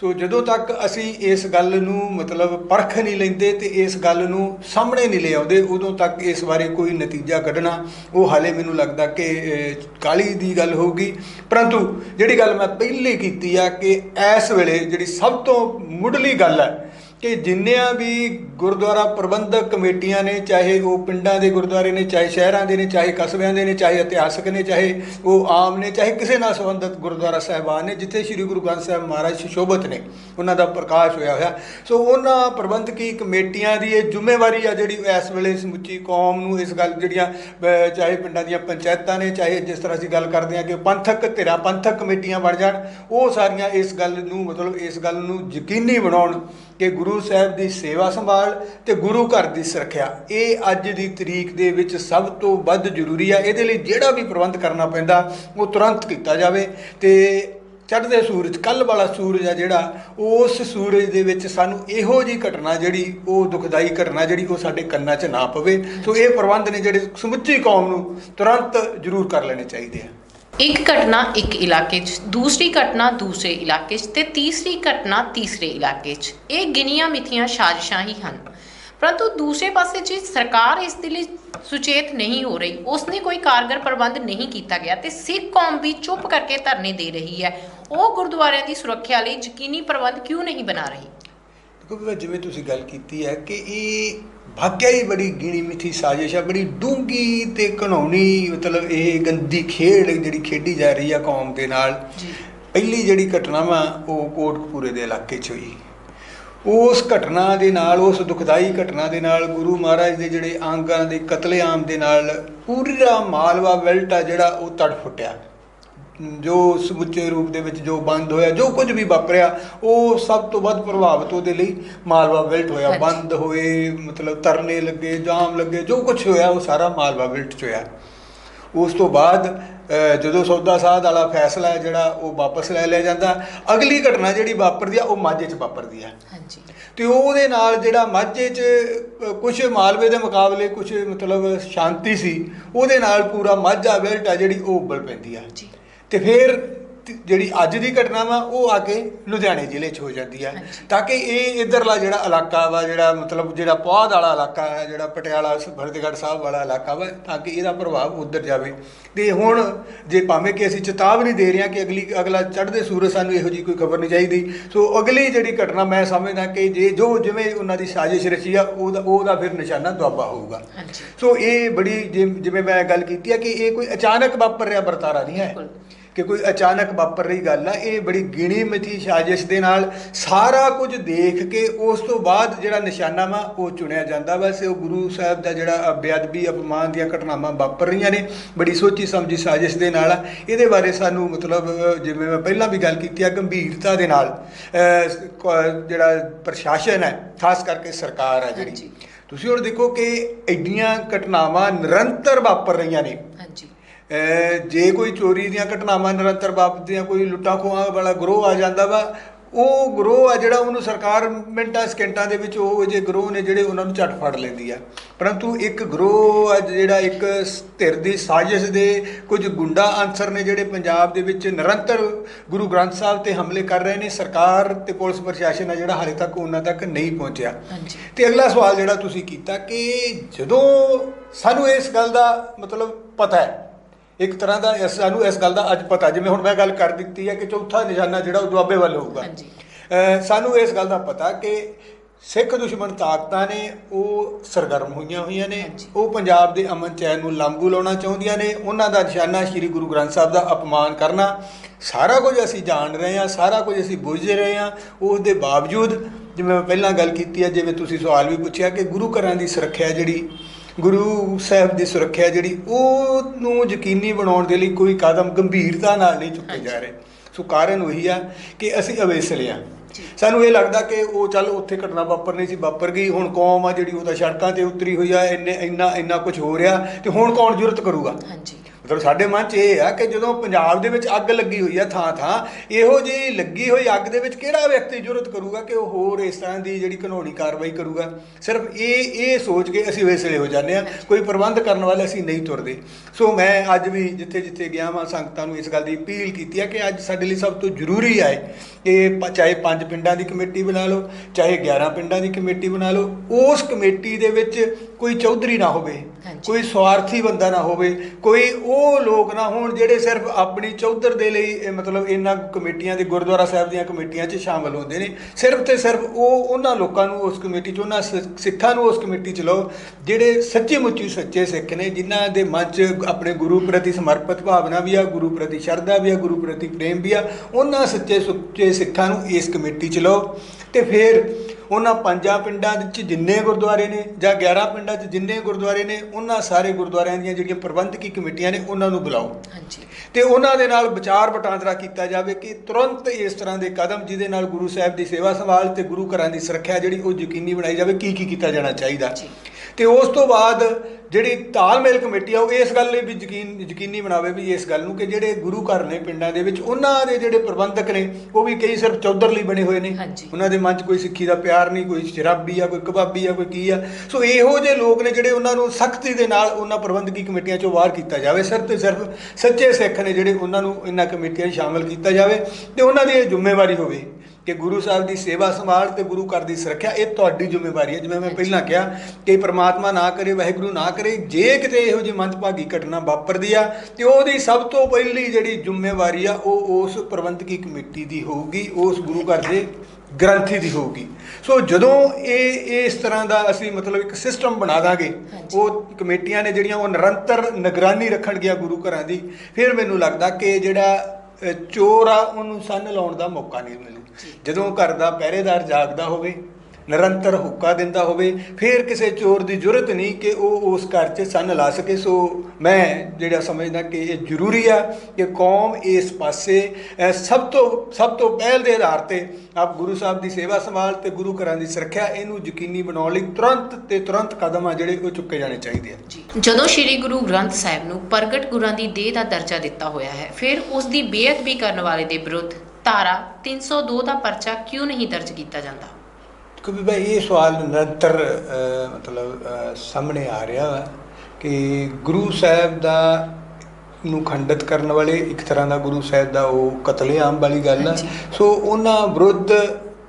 S2: ਸੋ ਜਦੋਂ ਤੱਕ ਅਸੀਂ ਇਸ ਗੱਲ ਨੂੰ ਮਤਲਬ ਪਰਖ ਨਹੀਂ ਲੈਂਦੇ ਤੇ ਇਸ ਗੱਲ ਨੂੰ ਸਾਹਮਣੇ ਨਹੀਂ ਲੈ ਆਉਂਦੇ ਉਦੋਂ ਤੱਕ ਇਸ ਬਾਰੇ ਕੋਈ ਨਤੀਜਾ ਕੱਢਣਾ ਉਹ ਹਾਲੇ ਮੈਨੂੰ ਲੱਗਦਾ ਕਿ ਅਹ, ਕਾਲੀ ਦੀ ਗੱਲ ਹੋਊਗੀ। ਪਰੰਤੂ ਜਿਹੜੀ ਗੱਲ ਮੈਂ ਪਹਿਲੇ ਕੀਤੀ ਆ ਕਿ ਇਸ ਵੇਲੇ ਜਿਹੜੀ ਸਭ ਤੋਂ ਮੁੱਢਲੀ ਗੱਲ ਹੈ ਕਿ ਜਿੰਨਿਆਂ ਵੀ ਗੁਰਦੁਆਰਾ ਪ੍ਰਬੰਧਕ ਕਮੇਟੀਆਂ ਨੇ, ਚਾਹੇ ਉਹ ਪਿੰਡਾਂ ਦੇ ਗੁਰਦੁਆਰੇ ਨੇ, ਚਾਹੇ ਸ਼ਹਿਰਾਂ ਦੇ ਨੇ, ਚਾਹੇ ਕਸਬਿਆਂ ਦੇ ਨੇ, ਚਾਹੇ ਇਤਿਹਾਸਕ ਨੇ, ਚਾਹੇ ਉਹ ਆਮ ਨੇ, ਚਾਹੇ ਕਿਸੇ ਨਾਲ ਸੰਬੰਧਿਤ ਗੁਰਦੁਆਰਾ ਸਾਹਿਬਾਨ ਨੇ, ਜਿੱਥੇ ਸ੍ਰੀ ਗੁਰੂ ਗ੍ਰੰਥ ਸਾਹਿਬ ਮਹਾਰਾਜ ਸੁਸ਼ੋਭਿਤ ਨੇ, ਉਹਨਾਂ ਦਾ ਪ੍ਰਕਾਸ਼ ਹੋਇਆ ਹੋਇਆ। ਸੋ ਉਹਨਾਂ ਪ੍ਰਬੰਧਕੀ ਕਮੇਟੀਆਂ ਦੀ ਇਹ ਜ਼ਿੰਮੇਵਾਰੀ ਆ ਜਿਹੜੀ ਇਸ ਵੇਲੇ ਸਮੁੱਚੀ ਕੌਮ ਨੂੰ ਇਸ ਗੱਲ ਜਿਹੜੀਆਂ ਚਾਹੇ ਪਿੰਡਾਂ ਦੀਆਂ ਪੰਚਾਇਤਾਂ ਨੇ, ਚਾਹੇ ਜਿਸ ਤਰ੍ਹਾਂ ਅਸੀਂ ਗੱਲ ਕਰਦੇ ਹਾਂ ਕਿ ਪੰਥਕ, ਧਿਰਾਂ ਪੰਥਕ ਕਮੇਟੀਆਂ ਬਣ ਜਾਣ, ਉਹ ਸਾਰੀਆਂ ਇਸ ਗੱਲ ਨੂੰ, ਮਤਲਬ ਇਸ ਗੱਲ ਨੂੰ ਯਕੀਨੀ ਬਣਾਉਣ ਕਿ ਗੁਰੂ ਸਾਹਿਬ ਦੀ ਸੇਵਾ ਸੰਭਾਲ ਤੇ ਗੁਰੂ ਘਰ ਦੀ ਸੁਰੱਖਿਆ। ਇਹ ਅੱਜ ਦੀ ਤਰੀਕ ਦੇ ਵਿੱਚ ਸਭ ਤੋਂ ਵੱਧ ਜ਼ਰੂਰੀ ਆ। ਇਹਦੇ ਲਈ ਜਿਹੜਾ ਵੀ ਪ੍ਰਬੰਧ ਕਰਨਾ ਪੈਂਦਾ, ਉਹ ਤੁਰੰਤ ਕੀਤਾ ਜਾਵੇ। ਤੇ ਚੜ੍ਹਦੇ ਸੂਰਜ ਕੱਲ ਵਾਲਾ ਸੂਰਜ ਆ ਜਿਹੜਾ, ਉਸ ਸੂਰਜ ਦੇ ਵਿੱਚ ਸਾਨੂੰ ਇਹੋ ਜੀ ਘਟਨਾ ਜਿਹੜੀ, ਉਹ ਦੁਖਦਾਈ ਘਟਨਾ ਜਿਹੜੀ, ਉਹ ਸਾਡੇ ਕੰਨਾਂ 'ਚ ਨਾ ਪਵੇ। ਸੋ ਇਹ ਪ੍ਰਬੰਧ ਨੇ ਜਿਹੜੇ ਸਮੁੱਚੀ ਕੌਮ ਨੂੰ ਤੁਰੰਤ ਜ਼ਰੂਰ ਕਰ ਲੈਣੇ ਚਾਹੀਦੇ ਆ।
S1: ਇੱਕ ਘਟਨਾ ਇੱਕ ਇਲਾਕੇ 'ਚ, ਦੂਸਰੀ ਘਟਨਾ ਦੂਸਰੇ ਇਲਾਕੇ 'ਚ ਤੇ ਤੀਸਰੀ ਘਟਨਾ ਤੀਸਰੇ ਇਲਾਕੇ 'ਚ। ਇਹ ਗਿਣੀਆਂ ਮਿਥੀਆਂ ਸਾਜ਼ਿਸ਼ਾਂ ਹੀ ਹਨ। ਪਰੰਤੂ ਦੂਸਰੇ ਪਾਸੇ ਜੇ ਸਰਕਾਰ ਇਸ ਦੇ ਲਈ ਸੁਚੇਤ ਨਹੀਂ ਹੋ ਰਹੀ, ਉਸਨੇ ਕੋਈ ਕਾਰਗਰ ਪ੍ਰਬੰਧ ਨਹੀਂ ਕੀਤਾ ਗਿਆ ਤੇ ਸਿੱਖ ਕੌਮ ਵੀ ਚੁੱਪ ਕਰਕੇ ਧਰਨੇ ਦੇ ਰਹੀ ਹੈ। ਉਹ ਗੁਰਦੁਆਰਿਆਂ ਦੀ ਸੁਰੱਖਿਆ ਲਈ ਯਕੀਨੀ ਪ੍ਰਬੰਧ ਕਿਉਂ ਨਹੀਂ ਬਣਾ ਰਹੀ?
S2: ਦੇਖੋ ਜਿਵੇਂ ਤੁਸੀਂ ਗੱਲ ਕੀਤੀ ਹੈ ਕਿ ਇਹ ਵਾਕਿਆ ਹੀ ਬੜੀ ਗਿਣੀ ਮਿੱਥੀ ਸਾਜ਼ਿਸ਼ ਹੈ ਬੜੀ ਡੂੰਗੀ ਤੇ ਘਣਾਉਣੀ ਮਤਲਬ ਇਹ ਗੰਦੀ ਖੇਡ ਜਿਹੜੀ ਖੇਡੀ ਜਾ ਰਹੀ ਆ ਕੌਮ ਦੇ ਨਾਲ।
S1: ਜੀ।
S2: ਪਹਿਲੀ ਜਿਹੜੀ ਘਟਨਾ ਵਾ ਉਹ ਕੋਟਕਪੂਰੇ ਦੇ ਇਲਾਕੇ 'ਚ ਹੋਈ। ਉਸ ਘਟਨਾ ਦੇ ਨਾਲ ਉਸ ਦੁਖਦਾਈ ਘਟਨਾ ਦੇ ਨਾਲ ਗੁਰੂ ਮਹਾਰਾਜ ਦੇ ਜਿਹੜੇ ਆਂਗਾਂ ਦੇ ਕਤਲੇਆਮ ਦੇ ਨਾਲ ਪੂਰਾ ਮਾਲਵਾ ਵੈਲਟ ਆ ਜਿਹੜਾ ਉਹ ਤੜ ਫੁੱਟਿਆ। ਜੋ ਸਮੁੱਚੇ ਰੂਪ ਦੇ ਵਿੱਚ ਜੋ ਬੰਦ ਹੋਇਆ ਜੋ ਕੁਝ ਵੀ ਵਾਪਰਿਆ ਉਹ ਸਭ ਤੋਂ ਵੱਧ ਪ੍ਰਭਾਵਿਤ ਉਹਦੇ ਲਈ ਮਾਲਵਾ ਵੈਲਟ ਹੋਇਆ। ਬੰਦ ਹੋਏ ਮਤਲਬ ਤਰਨੇ ਲੱਗੇ ਜਾਮ ਲੱਗੇ ਜੋ ਕੁਝ ਹੋਇਆ ਉਹ ਸਾਰਾ ਮਾਲਵਾ ਵੈਲਟ 'ਚ ਹੋਇਆ। ਉਸ ਤੋਂ ਬਾਅਦ ਜਦੋਂ ਸੌਦਾ ਸਾਧ ਵਾਲਾ ਫੈਸਲਾ ਹੈ ਜਿਹੜਾ ਉਹ ਵਾਪਸ ਲੈ ਲਿਆ ਜਾਂਦਾ। ਅਗਲੀ ਘਟਨਾ ਜਿਹੜੀ ਵਾਪਰਦੀ ਆ ਉਹ ਮਾਝੇ 'ਚ ਵਾਪਰਦੀ ਆ।
S1: ਹਾਂਜੀ।
S2: ਤੇ ਉਹਦੇ ਨਾਲ ਜਿਹੜਾ ਮਾਝੇ 'ਚ ਕੁਝ ਮਾਲਵੇ ਦੇ ਮੁਕਾਬਲੇ ਕੁਝ ਮਤਲਬ ਸ਼ਾਂਤੀ ਸੀ ਉਹਦੇ ਨਾਲ ਪੂਰਾ ਮਾਝਾ ਵੈਲਟ ਆ ਜਿਹੜੀ ਉਹ ਉੱਬਲ ਪੈਂਦੀ ਆ।
S1: ਜੀ।
S2: ਤੇ ਫਿਰ ਤ- ਜਿਹੜੀ ਅੱਜ ਦੀ ਘਟਨਾ ਵਾ ਉਹ ਆ ਕੇ ਲੁਧਿਆਣੇ ਜ਼ਿਲ੍ਹੇ 'ਚ ਹੋ ਜਾਂਦੀ ਹੈ। ਤਾਂ ਕਿ ਇਹ ਇਧਰਲਾ ਜਿਹੜਾ ਇਲਾਕਾ ਵਾ ਜਿਹੜਾ ਮਤਲਬ ਜਿਹੜਾ ਪੁਆਧ ਵਾਲਾ ਇਲਾਕਾ ਹੈ ਜਿਹੜਾ ਪਟਿਆਲਾ ਫਤਿਹਗੜ੍ਹ ਸਾਹਿਬ ਵਾਲਾ ਇਲਾਕਾ ਵਾ ਤਾਂ ਕਿ ਇਹਦਾ ਪ੍ਰਭਾਵ ਉਧਰ ਜਾਵੇ। ਤੇ ਹੁਣ ਜੇ ਭਾਵੇਂ ਕਿ ਅਸੀਂ ਚੇਤਾਵਨੀ ਦੇ ਰਹੇ ਹਾਂ ਕਿ ਅਗਲੀ ਅਗਲਾ ਚੜ੍ਹਦੇ ਸੂਰਜ ਸਾਨੂੰ ਇਹੋ ਜੀ ਕੋਈ ਖਬਰ ਨਹੀਂ ਚਾਹੀਦੀ ਸੋ ਅਗਲੀ ਜਿਹੜੀ ਘਟਨਾ ਮੈਂ ਸਮਝਦਾ ਕਿ ਜੇ ਜੋ ਜਿਵੇਂ ਉਹਨਾਂ ਦੀ ਸਾਜ਼ਿਸ਼ ਰਚੀ ਆ ਉਹਦਾ ਉਹਦਾ ਫਿਰ ਨਿਸ਼ਾਨਾ ਦੁਆਬਾ ਹੋਊਗਾ। ਸੋ ਇਹ ਬੜੀ ਜਿਵੇਂ ਮੈਂ ਗੱਲ ਕੀਤੀ ਹੈ ਕਿ ਇਹ ਕੋਈ ਅਚਾਨਕ ਵਾਪਰ ਰਿਹਾ ਵਰਤਾਰਾ ਨਹੀਂ ਹੈ। ਕਿ ਕੋਈ ਅਚਾਨਕ ਵਾਪਰ ਰਹੀ ਗੱਲ ਆ ਇਹ ਬੜੀ ਗਿਣੀ ਮਿਥੀ ਸਾਜ਼ਿਸ਼ ਦੇ ਨਾਲ ਸਾਰਾ ਕੁਝ ਦੇਖ ਕੇ ਉਸ ਤੋਂ ਬਾਅਦ ਜਿਹੜਾ ਨਿਸ਼ਾਨਾ ਵਾ ਉਹ ਚੁਣਿਆ ਜਾਂਦਾ ਵੈਸੇ ਉਹ ਗੁਰੂ ਸਾਹਿਬ ਦਾ ਜਿਹੜਾ ਬੇਅਦਬੀ ਅਪਮਾਨ ਦੀਆਂ ਘਟਨਾਵਾਂ ਵਾਪਰ ਰਹੀਆਂ ਨੇ ਬੜੀ ਸੋਚੀ ਸਮਝੀ ਸਾਜ਼ਿਸ਼ ਦੇ ਨਾਲ। ਆ ਇਹਦੇ ਬਾਰੇ ਸਾਨੂੰ ਮਤਲਬ ਜਿਵੇਂ ਮੈਂ ਪਹਿਲਾਂ ਵੀ ਗੱਲ ਕੀਤੀ ਆ ਗੰਭੀਰਤਾ ਦੇ ਨਾਲ ਜਿਹੜਾ ਪ੍ਰਸ਼ਾਸਨ ਹੈ ਖਾਸ ਕਰਕੇ ਸਰਕਾਰ ਹੈ ਜਿਹੜੀ। ਤੁਸੀਂ ਹੁਣ ਦੇਖੋ ਕਿ ਐਡੀਆਂ ਘਟਨਾਵਾਂ ਨਿਰੰਤਰ ਵਾਪਰ ਰਹੀਆਂ ਨੇ।
S1: ਹਾਂਜੀ।
S2: ਜੇ ਕੋਈ ਚੋਰੀ ਦੀਆਂ ਘਟਨਾਵਾਂ ਨਿਰੰਤਰ ਵਾਪਰਦੀਆਂ ਕੋਈ ਲੁੱਟਾਂ ਖੋਹਾਂ ਵਾਲਾ ਗਰੋਹ ਆ ਜਾਂਦਾ ਵਾ ਉਹ ਗਰੋਹ ਆ ਜਿਹੜਾ ਉਹਨੂੰ ਸਰਕਾਰ ਮਿੰਟਾਂ ਸਕਿੰਟਾਂ ਦੇ ਵਿੱਚ ਉਹ ਜੇ ਗਰੋਹ ਨੇ ਜਿਹੜੇ ਉਹਨਾਂ ਨੂੰ ਝੱਟ ਫੜ ਲੈਂਦੀ ਆ। ਪਰੰਤੂ ਇੱਕ ਗਰੋਹ ਆ ਜਿਹੜਾ ਇੱਕ ਧਿਰ ਦੀ ਸਾਜ਼ਿਸ਼ ਦੇ ਕੁਝ ਗੁੰਡਾ ਅਨਸਰ ਨੇ ਜਿਹੜੇ ਪੰਜਾਬ ਦੇ ਵਿੱਚ ਨਿਰੰਤਰ ਗੁਰੂ ਗ੍ਰੰਥ ਸਾਹਿਬ ਤੇ ਹਮਲੇ ਕਰ ਰਹੇ ਨੇ ਸਰਕਾਰ ਤੇ ਪੁਲਿਸ ਪ੍ਰਸ਼ਾਸਨ ਆ ਜਿਹੜਾ ਹਾਲੇ ਤੱਕ ਉਹਨਾਂ ਤੱਕ ਨਹੀਂ ਪਹੁੰਚਿਆ। ਤੇ ਅਗਲਾ ਸਵਾਲ ਜਿਹੜਾ ਤੁਸੀਂ ਕੀਤਾ ਕਿ ਜਦੋਂ ਸਾਨੂੰ ਇਸ ਗੱਲ ਦਾ ਮਤਲਬ ਪਤਾ ਹੈ ਇੱਕ ਤਰ੍ਹਾਂ ਦਾ ਇਸ- ਸਾਨੂੰ ਇਸ ਗੱਲ ਦਾ ਅੱਜ ਪਤਾ ਜਿਵੇਂ ਹੁਣ ਮੈਂ ਗੱਲ ਕਰ ਦਿੱਤੀ ਹੈ ਕਿ ਚੌਥਾ ਨਿਸ਼ਾਨਾ ਜਿਹੜਾ ਉਹ ਦੁਆਬੇ ਵੱਲ ਹੋਊਗਾ ਸਾਨੂੰ ਇਸ ਗੱਲ ਦਾ ਪਤਾ ਕਿ ਸਿੱਖ ਦੁਸ਼ਮਣ ਤਾਕਤਾਂ ਨੇ ਉਹ ਸਰਗਰਮ ਹੋਈਆਂ ਹੋਈਆਂ ਨੇ। ਉਹ ਪੰਜਾਬ ਦੇ ਅਮਨ ਚੈਨ ਨੂੰ ਲਾਂਬੂ ਲਾਉਣਾ ਚਾਹੁੰਦੀਆਂ ਨੇ ਉਹਨਾਂ ਦਾ ਨਿਸ਼ਾਨਾ ਸ੍ਰੀ ਗੁਰੂ ਗ੍ਰੰਥ ਸਾਹਿਬ ਦਾ ਅਪਮਾਨ ਕਰਨਾ ਸਾਰਾ ਕੁਝ ਅਸੀਂ ਜਾਣ ਰਹੇ ਹਾਂ ਸਾਰਾ ਕੁਝ ਅਸੀਂ ਬੁੱਝ ਰਹੇ ਹਾਂ ਉਸ ਦੇ ਬਾਵਜੂਦ ਜਿਵੇਂ ਮੈਂ ਪਹਿਲਾਂ ਗੱਲ ਕੀਤੀ ਹੈ ਜਿਵੇਂ ਤੁਸੀਂ ਸਵਾਲ ਵੀ ਪੁੱਛਿਆ ਕਿ ਗੁਰੂ ਘਰਾਂ ਦੀ ਸੁਰੱਖਿਆ ਜਿਹੜੀ ਗੁਰੂ ਸਾਹਿਬ ਦੀ ਸੁਰੱਖਿਆ ਜਿਹੜੀ ਉਹ ਨੂੰ ਯਕੀਨੀ ਬਣਾਉਣ ਦੇ ਲਈ ਕੋਈ ਕਦਮ ਗੰਭੀਰਤਾ ਨਾਲ ਨਹੀਂ ਚੁੱਕੇ ਜਾ ਰਹੇ। ਸੋ ਕਾਰਨ ਉਹੀ ਆ ਕਿ ਅਸੀਂ ਅਵੇਸਲੇ ਆ। ਸਾਨੂੰ ਇਹ ਲੱਗਦਾ ਕਿ ਉਹ ਚੱਲ ਉੱਥੇ ਘਟਨਾ ਵਾਪਰਨੀ ਸੀ ਵਾਪਰ ਗਈ ਹੁਣ ਕੌਮ ਆ ਜਿਹੜੀ ਉਹ ਤਾਂ ਸੜਕਾਂ ਤੇ ਉਤਰੀ ਹੋਈ ਆ ਇੰਨੇ ਇੰਨਾ ਇੰਨਾ ਕੁਝ ਹੋ ਰਿਹਾ ਤੇ ਹੁਣ ਕੌਣ ਜੁਰਤ ਕਰੂਗਾ?
S1: ਹਾਂਜੀ।
S2: ਮਤਲਬ ਸਾਡੇ ਮਨ 'ਚ ਇਹ ਆ ਕਿ ਜਦੋਂ ਪੰਜਾਬ ਦੇ ਵਿੱਚ ਅੱਗ ਲੱਗੀ ਹੋਈ ਆ ਥਾਂ ਥਾਂ, ਇਹੋ ਜਿਹੀ ਲੱਗੀ ਹੋਈ ਅੱਗ ਦੇ ਵਿੱਚ ਕਿਹੜਾ ਵਿਅਕਤੀ ਜੁਰਤ ਕਰੂਗਾ ਕਿ ਉਹ ਹੋਰ ਇਸ ਤਰ੍ਹਾਂ ਦੀ ਜਿਹੜੀ ਕਾਨੂੰਨੀ ਕਾਰਵਾਈ ਕਰੂਗਾ? ਸਿਰਫ ਇਹ ਇਹ ਸੋਚ ਕੇ ਅਸੀਂ ਵੇਸਲੇ ਹੋ ਜਾਂਦੇ ਆ ਕੋਈ ਪ੍ਰਬੰਧ ਕਰਨ ਵਾਲੇ ਅਸੀਂ ਨਹੀਂ ਤੁਰਦੇ। ਸੋ ਮੈਂ ਅੱਜ ਵੀ ਜਿੱਥੇ ਜਿੱਥੇ ਗਿਆ ਵਾਂ, ਸੰਗਤਾਂ ਨੂੰ ਇਸ ਗੱਲ ਦੀ ਅਪੀਲ ਕੀਤੀ ਆ ਕਿ ਅੱਜ ਸਾਡੇ ਲਈ ਸਭ ਤੋਂ ਜ਼ਰੂਰੀ ਹੈ ਕਿ ਚਾਹੇ ਪੰਜ ਪਿੰਡਾਂ ਦੀ ਕਮੇਟੀ ਬਣਾ ਲਓ, ਚਾਹੇ 11 ਪਿੰਡਾਂ ਦੀ ਕਮੇਟੀ ਬਣਾ ਲਓ, ਉਸ ਕਮੇਟੀ ਦੇ ਵਿੱਚ ਕੋਈ ਚੌਧਰੀ ਨਾ ਹੋਵੇ। ਕੋਈ ਸਵਾਰਥੀ ਬੰਦਾ ਨਾ ਹੋਵੇ, ਕੋਈ ਉਹ ਲੋਕ ਨਾ ਹੋਣ ਜਿਹੜੇ ਸਿਰਫ ਆਪਣੀ ਚੌਧਰ ਦੇ ਲਈ ਮਤਲਬ ਇਹਨਾਂ ਕਮੇਟੀਆਂ ਦੇ, ਗੁਰਦੁਆਰਾ ਸਾਹਿਬ ਦੀਆਂ ਕਮੇਟੀਆਂ 'ਚ ਸ਼ਾਮਲ ਹੁੰਦੇ ਨੇ। ਸਿਰਫ ਤੇ ਸਿਰਫ ਉਹ ਉਹਨਾਂ ਲੋਕਾਂ ਨੂੰ ਉਸ ਕਮੇਟੀ 'ਚ, ਉਹਨਾਂ ਸਿ- ਸਿੱਖਾਂ ਨੂੰ ਉਸ ਕਮੇਟੀ 'ਚ ਲਓ, ਜਿਹੜੇ ਸੱਚੇ ਮੁੱਚੀ ਸੱਚੇ ਸਿੱਖ ਨੇ, ਜਿਨ੍ਹਾਂ ਦੇ ਮਨ 'ਚ ਆਪਣੇ ਗੁਰੂ ਪ੍ਰਤੀ ਸਮਰਪਿਤ ਭਾਵਨਾ ਵੀ ਆ, ਗੁਰੂ ਪ੍ਰਤੀ ਸ਼ਰਧਾ ਵੀ ਆ, ਗੁਰੂ ਪ੍ਰਤੀ ਪ੍ਰੇਮ ਵੀ ਆ, ਉਹਨਾਂ ਸੱਚੇ ਸੁੱਚੇ ਸਿੱਖਾਂ ਨੂੰ ਇਸ ਕਮੇਟੀ 'ਚ ਲਓ। ਤੇ ਫਿਰ ਉਹਨਾਂ ਪੰਜਾਂ ਪਿੰਡਾਂ ਵਿੱਚ ਜਿੰਨੇ ਗੁਰਦੁਆਰੇ ਨੇ ਜਾਂ 11 ਪਿੰਡਾਂ 'ਚ ਜਿੰਨੇ ਗੁਰਦੁਆਰੇ ਨੇ ਉਹਨਾਂ ਸਾਰੇ ਗੁਰਦੁਆਰਿਆਂ ਦੀਆਂ ਜਿਹੜੀਆਂ ਪ੍ਰਬੰਧਕੀ ਕਮੇਟੀਆਂ ਨੇ ਉਹਨਾਂ ਨੂੰ ਬੁਲਾਓ।
S1: ਹਾਂਜੀ।
S2: ਤੇ ਉਹਨਾਂ ਦੇ ਨਾਲ ਵਿਚਾਰ ਵਟਾਂਦਰਾ ਕੀਤਾ ਜਾਵੇ ਕਿ ਤੁਰੰਤ ਇਸ ਤਰ੍ਹਾਂ ਦੇ ਕਦਮ ਜਿਹਦੇ ਨਾਲ ਗੁਰੂ ਸਾਹਿਬ ਦੀ ਸੇਵਾ ਸੰਭਾਲ ਤੇ ਗੁਰੂ ਘਰਾਂ ਦੀ ਸੁਰੱਖਿਆ ਜਿਹੜੀ ਉਹ ਯਕੀਨੀ ਬਣਾਈ ਜਾਵੇ ਕੀ ਕੀ ਕੀਤਾ ਜਾਣਾ ਚਾਹੀਦਾ।
S1: ਜੀ।
S2: ਤੇ ਉਸ ਤੋਂ ਬਾਅਦ ਜਿਹੜੀ ਤਾਲਮੇਲ ਕਮੇਟੀ ਆ ਉਹ ਇਸ ਗੱਲ ਲਈ ਵੀ ਯਕੀਨ ਯਕੀਨੀ ਬਣਾਵੇ ਵੀ ਇਸ ਗੱਲ ਨੂੰ ਕਿ ਜਿਹੜੇ ਗੁਰੂ ਘਰ ਨੇ ਪਿੰਡਾਂ ਦੇ ਵਿੱਚ ਉਹਨਾਂ ਦੇ ਜਿਹੜੇ ਪ੍ਰਬੰਧਕ ਨੇ ਉਹ ਵੀ ਕਈ ਸਿਰਫ ਚੌਧਰਲੀ ਬਣੇ ਹੋਏ ਨੇ। ਉਹਨਾਂ ਦੇ ਮਨ 'ਚ ਕੋਈ ਸਿੱਖੀ ਦਾ ਪਿਆਰ ਨਹੀਂ ਕੋਈ ਸ਼ਰਾਬੀ ਆ ਕੋਈ ਕਬਾਬੀ ਆ ਕੋਈ ਕੀ ਆ। ਸੋ ਇਹੋ ਜਿਹੇ ਲੋਕ ਨੇ ਜਿਹੜੇ ਉਹਨਾਂ ਨੂੰ ਸਖਤੀ ਦੇ ਨਾਲ ਉਹਨਾਂ ਪ੍ਰਬੰਧਕੀ ਕਮੇਟੀਆਂ 'ਚੋਂ ਬਾਹਰ ਕੀਤਾ ਜਾਵੇ। ਸਿਰਫ ਤੇ ਸਿਰਫ ਸੱਚੇ ਸਿੱਖ ਨੇ ਜਿਹੜੇ ਉਹਨਾਂ ਨੂੰ ਇਹਨਾਂ ਕਮੇਟੀਆਂ 'ਚ ਸ਼ਾਮਲ ਕੀਤਾ ਜਾਵੇ ਤੇ ਉਹਨਾਂ ਦੀ ਇਹ ਜ਼ਿੰਮੇਵਾਰੀ ਹੋਵੇ। ਕਿ ਗੁਰੂ ਸਾਹਿਬ ਦੀ ਸੇਵਾ ਸੰਭਾਲ ਤੇ ਗੁਰੂ ਘਰ ਦੀ ਸੁਰੱਖਿਆ ਇਹ ਤੁਹਾਡੀ ਜ਼ਿੰਮੇਵਾਰੀ ਹੈ। ਜਿਵੇਂ ਮੈਂ ਪਹਿਲਾਂ ਕਿਹਾ ਕਿ ਪ੍ਰਮਾਤਮਾ ਨਾ ਕਰੇ ਵਾਹਿਗੁਰੂ ਨਾ ਕਰੇ ਜੇ ਕਿਤੇ ਇਹੋ ਜਿਹੀ ਮੰਦਭਾਗੀ ਘਟਨਾ ਵਾਪਰਦੀ ਆ ਤੇ ਉਹਦੀ ਸਭ ਤੋਂ ਪਹਿਲੀ ਜਿਹੜੀ ਜ਼ਿੰਮੇਵਾਰੀ ਆ ਉਹ ਉਸ ਪ੍ਰਬੰਧਕੀ ਕਮੇਟੀ ਦੀ ਹੋਊਗੀ ਉਸ ਗੁਰੂ ਘਰ ਦੇ ਗ੍ਰੰਥੀ ਦੀ ਹੋਊਗੀ। ਸੋ ਜਦੋਂ ਇਹ ਇਸ ਤਰ੍ਹਾਂ ਦਾ ਅਸੀਂ ਮਤਲਬ ਇੱਕ ਸਿਸਟਮ ਬਣਾ ਦਾਂਗੇ। ਉਹ ਕਮੇਟੀਆਂ ਨੇ ਜਿਹੜੀਆਂ ਉਹ ਨਿਰੰਤਰ ਨਿਗਰਾਨੀ ਰੱਖਣਗੀਆਂ ਗੁਰੂ ਘਰਾਂ ਦੀ ਫਿਰ ਮੈਨੂੰ ਲੱਗਦਾ ਕਿ ਜਿਹੜਾ ਚੋਰ ਆ ਉਹਨੂੰ ਸੰਨ ਲਾਉਣ ਦਾ ਮੌਕਾ ਨਹੀਂ ਮਿਲੂ। ਜਦੋਂ ਘਰ ਦਾ ਪਹਿਰੇਦਾਰ ਜਾਗਦਾ ਹੋਵੇ, ਨਿਰੰਤਰ ਹੁੱਕਾ ਦਿੰਦਾ ਹੋਵੇ, ਫਿਰ ਕਿਸੇ ਚੋਰ ਦੀ ਜ਼ਰੂਰਤ ਨਹੀਂ ਕਿ ਉਹ ਉਸ ਘਰ 'ਚ ਸੰਨ ਲਾ ਸਕੇ। ਸੋ ਮੈਂ ਜਿਹੜਾ ਸਮਝਦਾ ਕਿ ਇਹ ਜ਼ਰੂਰੀ ਆ ਕਿ ਕੌਮ ਇਸ ਪਾਸੇ ਸਭ ਤੋਂ ਸਭ ਤੋਂ ਪਹਿਲ ਦੇ ਆਧਾਰ ਤੇ ਆਪ ਗੁਰੂ ਸਾਹਿਬ ਦੀ ਸੇਵਾ ਸੰਭਾਲ ਤੇ ਗੁਰੂ ਘਰਾਂ ਦੀ ਸੁਰੱਖਿਆ, ਇਹਨੂੰ ਯਕੀਨੀ ਬਣਾਉਣ ਲਈ ਤੁਰੰਤ ਤੇ ਤੁਰੰਤ ਕਦਮ ਆ ਜਿਹੜੇ ਉਹ ਚੁੱਕੇ ਜਾਣੇ ਚਾਹੀਦੇ ਆ।
S1: ਜੀ। ਜਦੋਂ ਸ੍ਰੀ ਗੁਰੂ ਗ੍ਰੰਥ ਸਾਹਿਬ ਨੂੰ ਪ੍ਰਗਟ ਗੁਰਾਂ ਦੀ ਦੇਹ ਦਾ ਦਰਜਾ ਦਿੱਤਾ ਹੋਇਆ ਹੈ, ਫਿਰ ਉਸ ਦੀ ਬੇਅਦਬੀ ਕਰਨ ਵਾਲੇ ਦੇ ਵਿਰੁੱਧ ਧਾਰਾ 302 ਦਾ ਪਰਚਾ ਕਿਉਂ ਨਹੀਂ ਦਰਜ ਕੀਤਾ ਜਾਂਦਾ?
S2: ਕਿਉਂਕਿ ਬਈ ਇਹ ਸਵਾਲ ਨਿਰੰਤਰ ਮਤਲਬ ਸਾਹਮਣੇ ਆ ਰਿਹਾ ਵਾ ਕਿ ਗੁਰੂ ਸਾਹਿਬ ਦਾ ਨੂੰ ਖੰਡਿਤ ਕਰਨ ਵਾਲੇ ਇੱਕ ਤਰ੍ਹਾਂ ਦਾ ਗੁਰੂ ਸਾਹਿਬ ਦਾ ਉਹ ਕਤਲੇਆਮ ਵਾਲੀ ਗੱਲ
S1: ਹਾਂਜੀ।
S2: ਸੋ ਉਹਨਾਂ ਵਿਰੁੱਧ